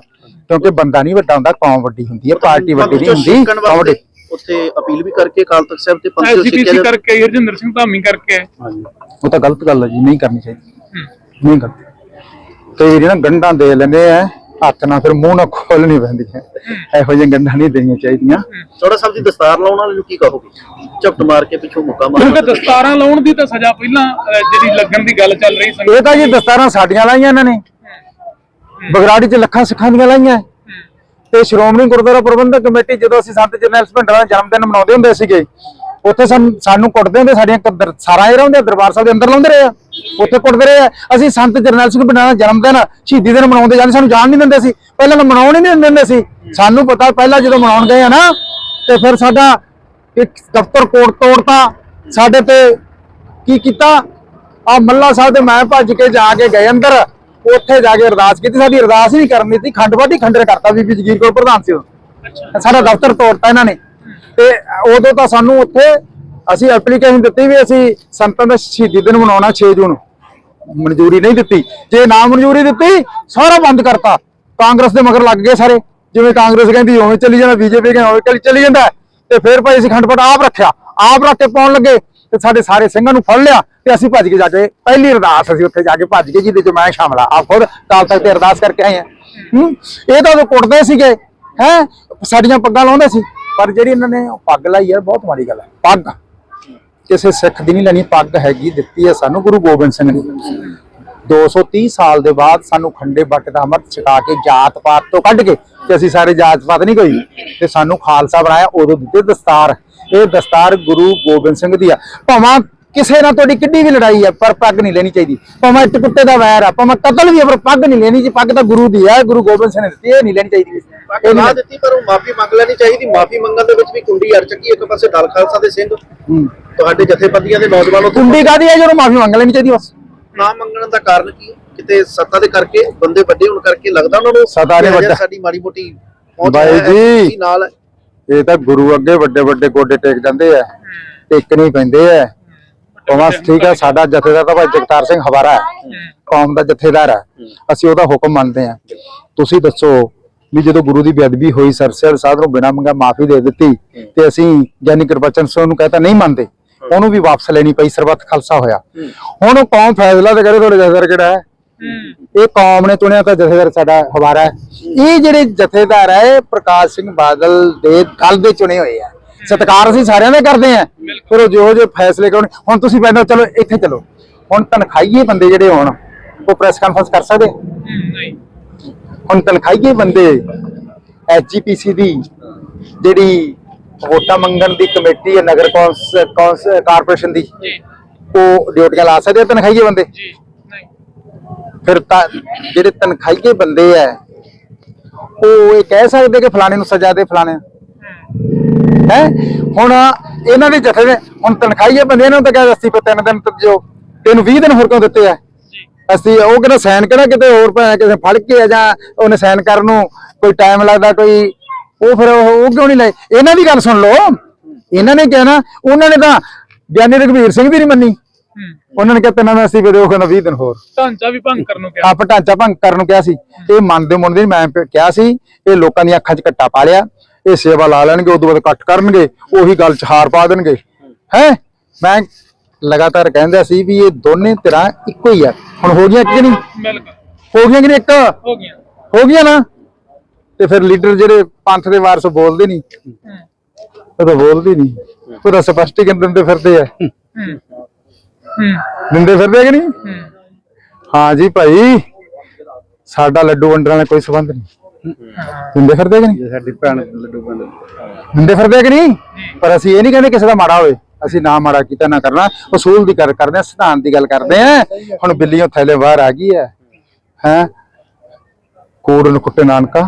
ਕਿਉਂਕਿ ਬੰਦਾ ਨਹੀਂ ਵੱਡਾ ਹੁੰਦਾ ਕੌਮ ਵੱਡੀ ਹੁੰਦੀ ਹੈ ਪਾਰਟੀ ਵੱਡੀ ਨਹੀਂ ਹੁੰਦੀ ਕੌਮ ਵੱਡੀ। ਉੱਥੇ ਅਪੀਲ ਵੀ ਕਰਕੇ ਅਕਾਲ ਤਖਤ ਸਾਹਿਬ ਤੇ ਪੰਥ ਐਸਜੀਪੀਸੀ ਕਰਕੇ ਹਰਜਿੰਦਰ ਸਿੰਘ ਧਾਮੀ ਕਰਕੇ। ਉਹ ਤਾਂ ਗਲਤ ਗੱਲ ਹੈ ਜੀ ਨਹੀਂ ਕਰਨੀ ਚਾਹੀਦੀ। ਨਹੀਂ ਕਰਨੀ। ਕਈ ਵਾਰੀ ਨਾ ਗੰਢਾਂ ਦੇ ਲੈਂਦੇ ਆ ਹੱਥ ਨਾਲ ਫਿਰ ਮੂੰਹ ਨਾਲ ਖੋਲਣੀ ਪੈਂਦੀ ਹੈ। ਇਹੋ ਜਿਹੀਆਂ ਗੰਢਾਂ ਨਹੀਂ ਦੇਣੀਆਂ ਚਾਹੀਦੀਆਂ। ਚੌੜਾ ਸਾਹਿਬ ਦੀ ਦਸਤਾਰ ਲਾਉਣ ਵਾਲੇ ਨੂੰ ਕੀ ਕਹੋਗੇ? ਝਪਟ ਮਾਰ ਕੇ ਪਿੱਛੋਂ ਮੁੱਕਾ ਕਿਉਂਕਿ ਮਾਰ ਦਸਤਾਰਾਂ ਲਾਉਣ ਦੀ ਤਾਂ ਸਜ਼ਾ ਪਹਿਲਾਂ ਜਿਹੜੀ ਲੱਗਣ ਦੀ ਗੱਲ ਚੱਲ ਰਹੀ ਸੰਗਤ ਇਹ ਤਾਂ ਜੀ ਦਸਤਾਰਾਂ ਸਾਡੀਆਂ ਲਾਈਆਂ ਇਹਨਾਂ ਨੇ। ਬਗਰਾੜੀ 'ਚ ਲੱਖਾਂ ਸਿੱਖਾਂ ਦੀਆਂ ਲਾਈਆਂ। ਤੇ ਸ਼੍ਰੋਮਣੀ ਗੁਰਦੁਆਰਾ ਪ੍ਰਬੰਧਕ ਕਮੇਟੀ ਜਦੋਂ ਅਸੀਂ ਸੰਤ ਜਰਨੈਲ ਭਿੰਡਰਾਂ ਦਾ ਜਨਮ ਦਿਨ ਮਨਾਉਂਦੇ ਹੁੰਦੇ ਸੀਗੇ ਉੱਥੇ ਸਾਨੂੰ ਸਾਨੂੰ ਕੁੱਟਦੇ ਹੁੰਦੇ ਸਾਡੀਆਂ ਕਦਰ ਸਾਰਾ ਇਹ ਹੁੰਦੇ ਦਰਬਾਰ ਸਾਹਿਬ ਦੇ ਅੰਦਰ ਲਾਉਂਦੇ ਰਹੇ ਆ। ਉੱਥੇ ਕੁੱਟਦੇ ਰਹੇ ਆ। ਅਸੀਂ ਸੰਤ ਜਰਨੈਲ ਸਿੰਘ ਭਿੰਡਰਾਂ ਦਾ ਜਨਮ ਦਿਨ ਸ਼ਹੀਦੀ ਦਿਨ ਮਨਾਉਂਦੇ ਜਾਂਦੇ ਸਾਨੂੰ ਜਾਣ ਨਹੀਂ ਦਿੰਦੇ ਸੀ। ਪਹਿਲਾਂ ਤਾਂ ਮਨਾਉਣ ਹੀ ਨਹੀਂ ਦਿੰਦੇ ਸੀ। ਸਾਨੂੰ ਪਤਾ ਪਹਿਲਾਂ ਜਦੋਂ ਮਨਾਉਣ ਗਏ ਆ ਨਾ ਤੇ ਫਿਰ ਸਾਡਾ ਇੱਕ ਦਫ਼ਤਰ ਕੋਟ ਤੋੜਤਾ। ਸਾਡੇ ਤੇ ਕੀ ਕੀਤਾ? ਆ ਮੱਲਾ ਸਾਹਿਬ ਦੇ ਮੈਂ ਭੱਜ ਕੇ ਜਾ ਕੇ ਗਏ ਅੰਦਰ। ਉੱਥੇ ਜਾ ਕੇ ਅਰਦਾਸ ਕੀਤੀ। ਸਾਡੀ ਅਰਦਾਸ ਹੀ ਨਹੀਂ ਕਰਨੀ ਸੀ ਖੰਡ ਵਾਢੀ ਖੰਡਰ ਕਰਤਾ ਬੀਬੀ ਜਗੀਰ ਕੋਲ ਪ੍ਰਧਾਨ ਸੀ। ਸਾਡਾ ਦਫ਼ਤਰ ਤੋੜਤਾ ਇਹਨਾਂ ਨੇ। ਤੇ ਉਦੋਂ ਤਾਂ ਸਾਨੂੰ ਉੱਥੇ ਅਸੀਂ ਐਪਲੀਕੇਸ਼ਨ ਦਿੱਤੀ ਵੀ ਅਸੀਂ ਸੰਤਾਂ ਦਾ ਸ਼ਹੀਦੀ ਦਿਨ ਮਨਾਉਣਾ 6 ਜੂਨ। ਮਨਜ਼ੂਰੀ ਨਹੀਂ ਦਿੱਤੀ। ਜੇ ਨਾ ਮਨਜ਼ੂਰੀ ਦਿੱਤੀ, ਸਾਰਾ ਬੰਦ ਕਰਤਾ। ਕਾਂਗਰਸ ਦੇ ਮਗਰ ਲੱਗ ਗਏ ਸਾਰੇ। ਜਿਵੇਂ ਕਾਂਗਰਸ ਕਹਿੰਦੀ, ਉਵੇਂ ਚੱਲੀ ਜਾਂਦਾ, ਬੀਜੇਪੀ ਕਹਿੰਦੀ, ਉਵੇਂ ਚੱਲੀ- ਚੱਲੀ ਜਾਂਦਾ। ਤੇ ਫਿਰ ਭਾਈ ਅਸੀਂ ਖੰਡਪਟ ਆਪ ਰੱਖਿਆ। ਆਪ ਰੱਖ ਕੇ ਪਾਉਣ ਲੱਗੇ। ਤੇ ਸਾਡੇ ਸਾਰੇ ਸਿੰਘਾਂ ਨੂੰ ਫੜ ਲਿਆ ਤੇ ਅਸੀਂ ਭੱਜ ਕੇ ਜਾ ਕੇ ਪਹਿਲੀ ਅਰਦਾਸ ਅਸੀਂ ਉੱਥੇ ਜਾ ਕੇ ਭੱਜ ਕੇ ਜਿਹਦੇ ਚ ਮੈਂ ਸ਼ਾਮਲ ਆ ਆਪ ਖੁਦ ਕਾਲ ਤੱਕ ਤੇ ਅਰਦਾਸ ਕਰਕੇ ਆਏ ਆ ਹੂੰ? ਇਹ ਤਾਂ ਉਹ ਕੁੱਟਦੇ ਸੀਗੇ। ਹੈ? ਸਾਡੀਆਂ ਪੱਗਾਂ ਲਾਉਂਦੇ ਸੀ। ਪਰ ਜਿਹੜੀ ਇਹਨਾਂ ਨੇ ਪੱਗ ਲਾਈ ਹੈ ਬਹੁਤ ਮਾੜੀ ਗੱਲ ਹੈ। ਪੱਗ। ਕਿਸੇ ਸਿੱਖ ਦੀ ਨਹੀਂ ਲੈਣੀ, ਪੱਗ ਹੈਗੀ, ਦਿੱਤੀ ਹੈ ਸਾਨੂੰ ਗੁਰੂ ਗੋਬਿੰਦ ਸਿੰਘ ਨੇ। 230 ਸਾਲ ਦੇ ਬਾਅਦ ਸਾਨੂੰ ਖੰਡੇ ਬੱਟ ਦਾ ਅੰਮ੍ਰਿਤ ਛਕਾ ਕੇ ਜਾਤ ਪਾਤ ਤੋਂ ਕੱਢ ਕੇ ਤੇ ਅਸੀਂ ਸਾਰੇ ਜਾਤ ਪਾਤ ਨਹੀਂ ਕੋਈ ਤੇ ਸਾਨੂੰ ਖਾਲਸਾ ਬਣਾਇਆ, ਉਦੋਂ ਦਿੱਤੇ ਦਸਤਾਰ। ਇਹ ਦਸਤਾਰ ਗੁਰੂ ਗੋਬਿੰਦ ਸਿੰਘ ਦੀ ਆ। ਭਾਵਾਂ ਕਿਸੇ ਨਾਲ ਤੁਹਾਡੀ ਕਿੱਡੀ ਵੀ ਲੜਾਈ ਹੈ ਪਰ ਪੱਗ ਨਹੀਂ ਲੈਣੀ ਚਾਹੀਦੀ ਭਾਵੇਂ ਕੁੱਤੇ ਦਾ ਵੈਰ ਆ ਭਾਵੇਂ ਕਤਲ ਵੀ ਹੈ ਪਰ ਪੱਗ ਨਹੀਂ ਲੈਣੀ ਜੀ ਪੱਗ ਤਾਂ ਗੁਰੂ ਦੀ ਹੈ ਗੁਰੂ ਗੋਬਿੰਦ ਸਿੰਘ ਨੇ ਦਿੱਤੀ ਇਹ ਨਹੀਂ ਲੈਣੀ ਚਾਹੀਦੀ ਪੱਗ ਲਾ ਦਿੱਤੀ ਪਰ ਉਹ ਮਾਫੀ ਮੰਗ ਲੈਣੀ ਚਾਹੀਦੀ ਮਾਫੀ ਮੰਗਣ ਦੇ ਵਿੱਚ ਵੀ ਕੁੰਡੀ ਅੜ ਚੱਕੀ ਇੱਕ ਪਾਸੇ ਦਲ ਖਾਲਸਾ ਦੇ ਸਿੰਘ। ਤੁਹਾਡੇ ਜਥੇਬੰਦੀਆਂ ਦੇ ਨੌਜਵਾਨ ਕੁੰਡੀ ਕਾਦੀ ਹੈ ਜਦੋਂ ਮਾਫੀ ਮੰਗ ਲੈਣੀ ਚਾਹੀਦੀ ਬਸ ਨਾ ਮੰਗਣ ਦਾ ਕਾਰਨ ਕੀ ਹੈ? ਕਿਤੇ ਸੱਤਾ ਦੇ ਕਰਕੇ ਬੰਦੇ ਵੱਡੇ ਹੋਣ ਕਰਕੇ ਲੱਗਦਾ ਉਹਨਾਂ ਨੂੰ ਸੱਤਾ ਨੇ ਵੱਡਾ- ਸਾਡੀ ਮਾੜੀ ਮੋਟੀ ਬਾਈ ਜੀ। ਨਾਲ। ਇਹ ਤਾਂ ਗੁਰੂ ਅੱਗੇ ਵੱਡੇ ਵੱਡੇ ਗੋਡੇ ਟੇਕ ਜਾਂਦੇ ਆ ਟੇਕਣੇ ਪੈਂਦੇ ਆ ਕੌਮਾਂ ਠੀਕ ਹੈ ਸਾਡਾ ਜਥੇਦਾਰ ਤਾਂ ਭਾਈ ਜਗਤਾਰ ਸਿੰਘ ਹਵਾਰਾ ਹੈ। ਕੌਮ ਦਾ ਜਥੇਦਾਰ ਹੈ। ਅਸੀਂ ਉਹਦਾ ਹੁਕਮ ਮੰਨਦੇ ਆ ਤੁਸੀਂ ਦੱਸੋ ਵੀ ਜਦੋਂ ਗੁਰੂ ਦੀ ਬੇਅਦਬੀ ਹੋਈ ਸਰਸਰ ਸਾਧ ਨੂੰ ਬਿਨਾਂ ਮੰਗਾ ਮਾਫੀ ਦੇ ਦਿੱਤੀ ਤੇ ਅਸੀਂ ਗਿਆਨੀ ਗੁਰਬਚਨ ਸਿੰਘ ਨੂੰ ਕਹਤਾ ਨਹੀਂ ਮੰਨਦੇ। ਉਹਨੂੰ ਵੀ ਵਾਪਸ ਲੈਣੀ ਪਈ ਸਰਬੱਤ ਖਾਲਸਾ ਹੋਇਆ। ਹੁਣ ਉਹ ਕੌਮ ਫੈਸਲਾ ਤੇ ਕਰੇ ਤੁਹਾਡੇ ਜਥੇਦਾਰ ਕਿਹੜਾ ਹੈ? ਇਹ ਕੌਮ ਨੇ ਚੁਣਿਆ ਤਾਂ ਜਥੇਦਾਰ ਸਾਡਾ ਹਵਾਰਾ ਹੈ। ਇਹ ਜਿਹੜੇ ਜਥੇਦਾਰ ਹੈ ਪ੍ਰਕਾਸ਼ ਸਿੰਘ ਬਾਦਲ ਦੇ ਕੱਲ ਦੇ ਚੁਣੇ ਹੋਏ ਆ। ਸਤਿਕਾਰ ਅਸੀਂ ਸਾਰਿਆਂ ਦਾ ਕਰਦੇ ਆ ਫਿਰ ਉਹ ਜਿਹੋ ਜਿਹੇ ਫੈਸਲੇ ਕਰਨ ਹੁਣ ਤੁਸੀਂ ਪੈਨੋ ਚਲੋ ਇੱਥੇ ਚਲੋ। ਹੁਣ ਤਨਖਾਹੀਏ ਬੰਦੇ ਜਿਹੜੇ ਹੋਣ ਉਹ ਪ੍ਰੈਸ ਕਾਨਫਰੰਸ ਕਰ ਸਕਦੇ? ਨਹੀਂ ਹੁਣ ਤਨਖਾਹੀਏ ਬੰਦੇ ਐਸਜੀਪੀਸੀ ਦੀ ਜਿਹੜੀ ਵੋਟਾਂ ਮੰਗਣ ਦੀ ਕਮੇਟੀ ਹੈ ਨਗਰ ਕੌਂਸ ਕਾਰਪੋਰੇਸ਼ਨ ਦੀ ਉਹ ਡਿਊਟੀਆਂ ਲਾ ਸਕਦੇ ਆ ਤਨਖਾਹੀਏ ਬੰਦੇ? ਜੀ ਨਹੀਂ। ਫਿਰ ਤਾਂ ਜਿਹੜੇ ਤਨਖਾਹੀਏ ਬੰਦੇ ਐ ਉਹ ਇਹ ਕਹਿ ਸਕਦੇ ਕਿ ਫਲਾਣੇ ਨੂੰ ਸਜ਼ਾ ਦੇ ਫਲਾਣੇ ਹੈ? ਹੁਣ ਇਹਨਾਂ ਦੇ ਜਥੇ ਨੇ ਹੁਣ ਤਨਖਾਹੀਏ ਬੰਦੇ ਇਹਨਾਂ ਨੂੰ ਤਾਂ ਕਹਿ ਦੱਸੀ ਪੇ ਤਿੰਨ ਦਿਨ ਤੱਕ ਜੋ ਤੈਨੂੰ 20 ਦਿਨ ਹੋਰ ਕਿਉਂ ਦਿੱਤੇ ਆ? ਅਸੀਂ ਉਹ ਕਿਹੜਾ ਸਾਈਨ ਕਿਹੜਾ ਕਿਤੇ ਹੋਰ ਭਾਵੇਂ ਕਿਸੇ ਫੜ ਕੇ ਆ ਜਾਂ ਉਹਨੇ ਸਾਈਨ ਕਰਨ ਨੂੰ ਕੋਈ ਟਾਈਮ ਲੱਗਦਾ ਕੋਈ ਉਹ ਫਿਰ ਉਹ ਕਿਉਂ ਨਹੀਂ ਲਏ? ਇਹਨਾਂ ਦੀ ਗੱਲ ਸੁਣ ਲਓ। ਇਹਨਾਂ ਨੇ ਕਿਹਾ ਨਾ ਉਹਨਾਂ ਨੇ ਤਾਂ ਗਿਆਨੀ ਰਘਵੀਰ ਸਿੰਘ ਦੀ ਨਹੀਂ ਮੰਨੀ। ਉਹਨਾਂ ਨੇ ਕਿਹਾ ਤਿੰਨਾਂ ਦਾ ਅਸੀਂ ਵੀ ਉਹ ਕਹਿੰਦਾ 20 ਦਿਨ ਹੋਰ। ਢਾਂਚਾ ਵੀ ਭੰਗ ਕਰਨ ਨੂੰ ਕਿਹਾ। ਆਪ ਢਾਂਚਾ ਭੰਗ ਕਰਨ ਨੂੰ ਕਿਹਾ ਸੀ। ਇਹ ਮੰਨਦੇ ਮੁੰਨਦੇ ਨੀ, ਮੈਂ ਕਿਹਾ ਸੀ ਇਹ ਲੋਕਾਂ ਦੀਆਂ ਅੱਖਾਂ 'ਚ ਕੱਟਾ ਪਾ ਲਿਆ। ਇਹ ਸੇਵਾ ਲਾ ਲੈਣਗੇ, ਉਦੋਂ ਬਾਅਦ ਕੱਟ ਕਰਨਗੇ, ਉਹੀ ਗੱਲ 'ਚ ਹਾਰ ਪਾ ਦੇਣਗੇ। ਹੈ? ਮੈਂ ਲਗਾਤਾਰ ਕਹਿੰਦਾ ਸੀ ਵੀ ਇਹ ਦੋਨੇ ਤਰ੍ਹਾਂ ਇੱਕੋ ਹੀ ਆ। ਹੁਣ ਹੋ ਗਈਆਂ ਕਿ ਨਹੀਂ? ਹੋ ਗਈਆਂ ਕਿ ਨਹੀਂ ਇੱਕ? ਹੋ ਗਿਆ ਹੋ ਗਈਆਂ ਨਾ? ਤੇ ਫਿਰ ਲੀਡਰ ਜਿਹੜੇ ਪੰਥ ਦੇ ਵਾਰਸ ਬੋਲਦੇ ਨਹੀਂ। ਉਹ ਤਾਂ ਬੋਲਦੇ ਨਹੀਂ। ਉਹ ਤਾਂ ਸਪਸ਼ਟੀਕਰਨ ਦਿੰਦੇ ਫਿਰਦੇ ਆ। ਦਿੰਦੇ ਫਿਰਦੇ ਕਿ ਨਹੀਂ? ਹੂੰ ਹਾਂ ਜੀ ਭਾਈ, ਸਾਡਾ ਲੱਡੂ ਵੰਡਣ ਨਾਲ ਕੋਈ ਸੰਬੰਧ ਨਹੀਂ। ਦਿੰਦੇ ਫਿਰਦੇ ਕਿ ਨਹੀਂ? ਸਾਡੀ ਭੈਣ ਲੱਡੂ ਬੰਦ ਦਿੰਦੇ ਫਿਰਦੇ ਕਿ ਨਹੀਂ? ਪਰ ਅਸੀਂ ਇਹ ਨਹੀਂ ਕਹਿੰਦੇ ਕਿਸੇ ਦਾ ਮਾੜਾ ਹੋਵੇ। ਅਸੀਂ ਨਾ ਮਾੜਾ ਕੀਤਾ ਨਾ ਕਰਨਾ। ਉਸੂਲ ਦੀ ਗੱਲ ਕਰਦੇ ਆ ਸਿਧਾਂਤ ਦੀ ਗੱਲ ਕਰਦੇ ਆ ਹੁਣ ਬਿੱਲੀਆਂ ਥੈਲੇ ਬਾਹਰ ਆ ਗਈ ਹੈ। ਹੈ? ਕੋੜ ਨੂੰ ਕੁੱਟੇ ਨਾਨਕਾ।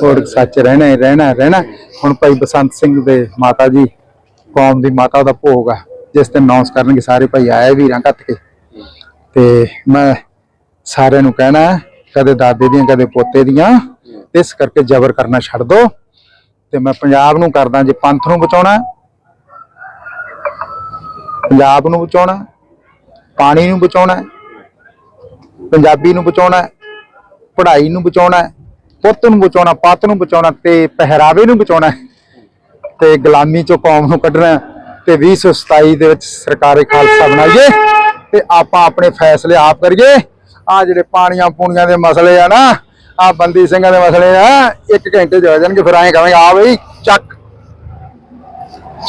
ਕੋੜ ਸੱਚ ਰਹਿਣਾ ਹੀ ਰਹਿਣਾ ਰਹਿਣਾ। ਹੁਣ ਭਾਈ ਬਸੰਤ ਸਿੰਘ ਦੇ ਮਾਤਾ ਜੀ ਕੌਮ ਦੀ ਮਾਤਾ ਦਾ ਭੋਗ ਆ। ਜਿਸ ਦਿਨ ਅਨਾਉਂਸ ਕਰਨਗੇ ਸਾਰੇ ਭਾਈ ਆਏ ਵੀਰਾਂ ਕੱਤ ਕੇ। ਤੇ ਮੈਂ ਸਾਰਿਆਂ ਨੂੰ ਕਹਿਣਾ ਕਦੇ ਦਾਦੇ ਦੀਆਂ ਕਦੇ ਪੋਤੇ ਦੀਆਂ ਇਸ ਕਰਕੇ ਜ਼ਬਰ ਕਰਨਾ ਛੱਡ ਦੋ। ਤੇ ਮੈਂ ਪੰਜਾਬ ਨੂੰ ਕਰਦਾ ਜੇ ਪੰਥ ਨੂੰ ਬਚਾਉਣਾ ਪੰਜਾਬ ਨੂੰ ਬਚਾਉਣਾ ਪਾਣੀ ਨੂੰ ਬਚਾਉਣਾ ਪੰਜਾਬੀ ਨੂੰ ਬਚਾਉਣਾ ਪੜ੍ਹਾਈ ਨੂੰ ਬਚਾਉਣਾ ਪੁੱਤ ਨੂੰ ਬਚਾਉਣਾ, ਪੱਤ ਨੂੰ ਬਚਾਉਣਾ ਤੇ ਪਹਿਰਾਵੇ ਨੂੰ ਬਚਾਉਣਾ ਤੇ ਗੁਲਾਮੀ ਚੋਂ ਕੌਮ ਨੂੰ ਕੱਢਣਾ ਤੇ 2027 ਦੇ ਵਿੱਚ ਸਰਕਾਰੀ ਖਾਲਸਾ ਬਣਾਈਏ ਤੇ ਆਪਾਂ ਆਪਣੇ ਫੈਸਲੇ ਆਪ ਕਰੀਏ। ਆ ਜਿਹੜੇ ਪਾਣੀਆਂ ਪੂਣੀਆਂ ਦੇ ਮਸਲੇ ਆ ਨਾ ਆ ਬੰਦੀ ਸਿੰਘਾਂ ਦੇ ਮਸਲੇ ਆ ਇੱਕ ਘੰਟੇ ਚ ਹੋ ਜਾਣਗੇ ਫਿਰ ਐਂ ਕਹਾਂਗੇ ਆ ਬਈ ਚੱਕ।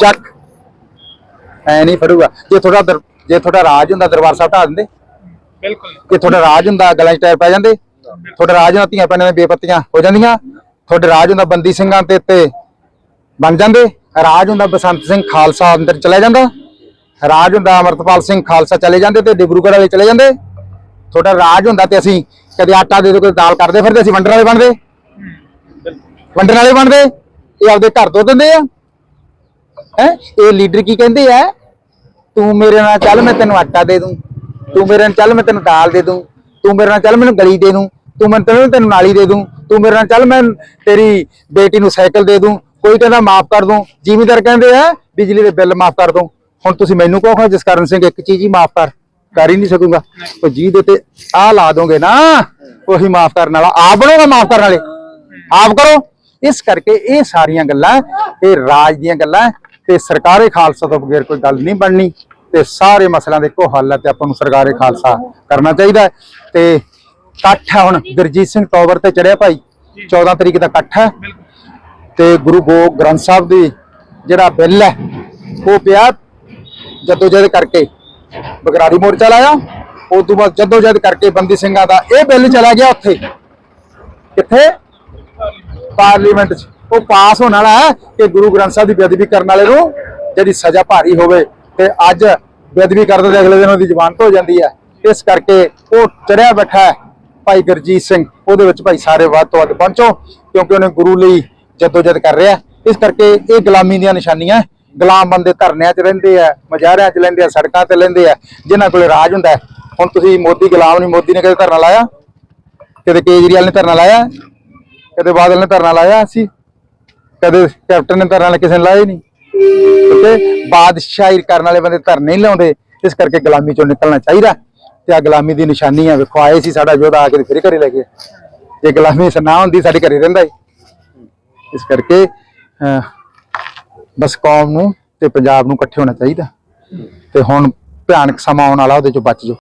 ਚੱਕ। ਐ ਨਹੀਂ ਫੜੂਗਾ। ਜੇ ਤੁਹਾਡਾ ਜੇ ਤੁਹਾਡਾ ਰਾਜ ਹੁੰਦਾ ਦਰਬਾਰ ਸਾਹਿਬ ਢਾ ਦਿੰਦੇ। ਬਿਲਕੁਲ। ਜੇ ਤੁਹਾਡਾ ਰਾਜ ਹੁੰਦਾ ਗਲਾਂ 'ਚ ਟਾਇਰ ਪੈ ਜਾਂਦੇ। ਤੁਹਾਡਾ ਰਾਜ ਹੁੰਦਾ ਧੀਆਂ ਪੈਣਾਂ ਬੇਪੱਤੀਆਂ ਹੋ ਜਾਂਦੀਆਂ। ਤੁਹਾਡੇ ਰਾਜ ਹੁੰਦਾ ਬੰਦੀ ਸਿੰਘਾਂ ਤੇ ਤੇ ਬਣ ਜਾਂਦੇ। ਰਾਜ ਹੁੰਦਾ ਬਸੰਤ ਸਿੰਘ ਖਾਲਸਾ ਅੰਦਰ ਚਲੇ ਜਾਂਦਾ। ਰਾਜ ਹੁੰਦਾ ਅਮਰਤਪਾਲ ਸਿੰਘ ਖਾਲਸਾ ਚਲੇ ਜਾਂਦੇ ਤੇ ਡਿਬਰੂਗੜ੍ਹ ਵਾਲੇ ਚਲੇ ਜਾਂਦੇ। ਤੁਹਾਡਾ ਰਾਜ ਹੁੰਦਾ ਤੇ ਅਸੀਂ ਕਦੇ ਆਟਾ ਦੇ ਦੋ ਕਦੇ ਦਾਲ ਕਰਦੇ ਫਿਰਦੇ ਅਸੀਂ, ਵੰਡਣ ਵਾਲੇ ਬਣਦੇ? ਵੰਡਣ ਵਾਲੇ ਬਣਦੇ? ਇਹ ਆਪਦੇ ਘਰ ਤੋਂ ਦਿੰਦੇ ਆ? ਹੈ? ਇਹ ਲੀਡਰ ਕੀ ਕਹਿੰਦੇ ਆ? ਤੂੰ ਮੇਰੇ ਨਾਲ ਚੱਲ, ਮੈਂ ਤੈਨੂੰ ਆਟਾ ਦੇ ਦੂੰ। ਤੂੰ ਮੇਰੇ ਨਾਲ ਚੱਲ, ਮੈਂ ਤੈਨੂੰ ਦਾਲ ਦੇ ਦੂੰ। ਤੂੰ ਮੇਰੇ ਨਾਲ ਚੱਲ, ਮੈਨੂੰ ਗਲੀ ਦੇ ਦੂੰ। ਤੂੰ ਮੈਨੂੰ ਤੈਨੂੰ ਤੈਨੂੰ ਨਾਲੀ ਦੇ ਦੂੰ। ਤੂੰ ਮੇਰੇ ਨਾਲ ਚੱਲ, ਮੈਂ ਤੇਰੀ ਬੇਟੀ ਨੂੰ ਸਾਈਕਲ ਦੇ ਦੂੰ। ਕੋਈ ਕਹਿੰਦਾ ਮਾਫ ਕਰ ਦੂੰ। ਜਿਮੀਦਾਰ ਕਹਿੰਦੇ ਆ, ਬਿਜਲੀ ਦੇ ਬਿੱਲ ਮਾਫ ਕਰ ਦੂੰ। ਹੁਣ ਤੁਸੀਂ ਮੈਨੂੰ ਕਹੋ ਜਸਕਰਨ ਸਿੰਘ, ਇੱਕ ਚੀਜ਼ ਹੀ ਮਾਫ ਕਰ। ਕਰ ਹੀ ਨਹੀਂ ਸਕੂੰਗਾ। ਉਹ ਜੀ ਤੇ ਆ ਲਾ ਦੋਗੇ ਨਾ, ਉਹੀ ਮਾਫ ਕਰਨ ਵਾਲਾ। ਆਪ ਬਣੋਗਾ ਮਾਫ ਕਰਨ ਵਾਲੇ? ਆਪ ਕਰੋ। ਇਸ ਕਰਕੇ ਇਹ ਸਾਰੀਆਂ ਗੱਲਾਂ, ਇਹ ਰਾਜ ਦੀਆਂ ਗੱਲਾਂ, ਤੇ ਸਰਕਾਰੇ ਖਾਲਸਾ ਤੋਂ ਬਗੈਰ ਕੋਈ ਗੱਲ ਨਹੀਂ ਬਣਨੀ। ਤੇ ਸਾਰੇ ਮਸਲਿਆਂ ਦੇ ਇੱਕੋ ਹੱਲ ਤੇ ਆਪਾਂ ਨੂੰ ਸਰਕਾਰੇ ਖਾਲਸਾ ਕਰਨਾ ਚਾਹੀਦਾ ਤੇ ਇਕੱਠ ਹੈ ਹੁਣ, ਗੁਰਜੀਤ ਸਿੰਘ ਟੋਵਰ ਤੇ ਚੜਿਆ ਭਾਈ। 14 ਤਰੀਕ ਦਾ ਇਕੱਠ ਹੈ। ਤੇ ਗੁਰੂ ਗੋ ਗ੍ਰੰਥ ਸਾਹਿਬ ਦੀ ਜਿਹੜਾ ਬਿੱਲ ਹੈ, ਉਹ ਪਿਆ। ਜਦੋਂ ਜਦ ਕਰਕੇ ਬਗਰਾੜੀ ਮੋਰਚਾ ਲਾਇਆ। ਉਸ ਤੋਂ ਬਾਅਦ ਜਦੋਂ ਜਦ ਕਰਕੇ ਬੰਦੀ ਸਿੰਘਾਂ ਦਾ ਇਹ ਬਿੱਲ ਚਲਾ ਗਿਆ ਉੱਥੇ। ਕਿੱਥੇ? ਪਾਰਲੀਮੈਂਟ 'ਚ। ਉਹ ਪਾਸ ਹੋਣ ਵਾਲਾ ਹੈ ਕਿ ਗੁਰੂ ਗ੍ਰੰਥ ਸਾਹਿਬ ਦੀ ਬੇਅਦਬੀ ਕਰਨ ਵਾਲੇ ਨੂੰ ਜਿਹੜੀ ਸਜ਼ਾ ਭਾਰੀ ਹੋਵੇ ਤੇ ਅੱਜ ਬੇਅਦਬੀ ਕਰਦੇ ਦੇ ਅਗਲੇ ਦਿਨ ਉਹਦੀ ਜ਼ਮਾਨਤ ਹੋ ਜਾਂਦੀ ਹੈ। ਇਸ ਕਰਕੇ ਉਹ ਚੜਿਆ ਬੈਠਾ ਭਾਈ ਗੁਰਜੀਤ ਸਿੰਘ। ਉਹਦੇ ਵਿੱਚ ਭਾਈ ਸਾਰੇ ਵੱਧ ਤੋਂ ਵੱਧ ਪਹੁੰਚੋ, ਕਿਉਂਕਿ ਉਹਨੇ ਗੁਰੂ ਲਈ ਜਦੋਜਦ ਕਰ ਰਿਹਾ ਇਸ ਕਰਕੇ ਇਹ ਗੁਲਾਮੀ ਦੀਆਂ ਨਿਸ਼ਾਨੀਆਂ ਗੁਲਾਮ ਬੰਦੇ ਧਰਨਿਆਂ 'ਚ ਰਹਿੰਦੇ ਆ ਮਜ਼ਾਰਿਆਂ 'ਚ ਲੈਂਦੇ ਆ ਸੜਕਾਂ ਤੇ ਲੈਂਦੇ ਆ ਜਿਨ੍ਹਾਂ ਕੋਲੇ ਰਾਜ ਹੁੰਦਾ ਹੁਣ ਤੁਸੀਂ ਮੋਦੀ ਗੁਲਾਮ ਨਹੀਂ ਮੋਦੀ ਨੇ ਕਦੇ ਧਰਨਾ ਲਾਇਆ? ਕਦੇ ਕੇਜਰੀਵਾਲ ਨੇ ਧਰਨਾ ਲਾਇਆ? ਕਦੇ ਬਾਦਲ ਨੇ ਧਰਨਾ ਲਾਇਆ ਸੀ? ਕਦੇ ਕੈਪਟਨ ਨੇ ਧਰਨਾ ਲਾ- ਕਿਸੇ ਨੇ ਲਾਇਆ ਹੀ ਨਹੀਂ। ਕਿਉਂਕਿ ਬਾਦਸ਼ਾਹੀ ਕਰਨ ਵਾਲੇ ਬੰਦੇ ਧਰਨੇ ਨਹੀਂ ਲਾਉਂਦੇ ਇਸ ਕਰਕੇ ਗੁਲਾਮੀ ਚੋਂ ਨਿਕਲਣਾ ਚਾਹੀਦਾ। ਤੇ ਆ ਗੁਲਾਮੀ ਦੀ ਨਿਸ਼ਾਨੀ ਆ ਵੇਖੋ ਆਏ ਸੀ ਸਾਡਾ ਯੋਧਾ ਆ ਕੇ ਫਿਰ ਘਰੇ ਲੈ ਗਏ। ਜੇ ਗੁਲਾਮੀ ਨਾ ਹੁੰਦੀ ਸਾਡੇ ਘਰੇ ਰਹਿੰਦਾ ਹੀ। ਇਸ ਕਰਕੇ ਅਹ, ਬਸ ਕੌਮ ਨੂੰ ਤੇ ਪੰਜਾਬ ਨੂੰ ਇਕੱਠੇ ਹੋਣਾ ਚਾਹੀਦਾ। ਤੇ ਹੁਣ ਭਿਆਨਕ ਸਮਾਂ ਆਉਣ ਵਾਲਾ, ਉਹਦੇ ਚੋਂ ਬਚ ਜਾਓ।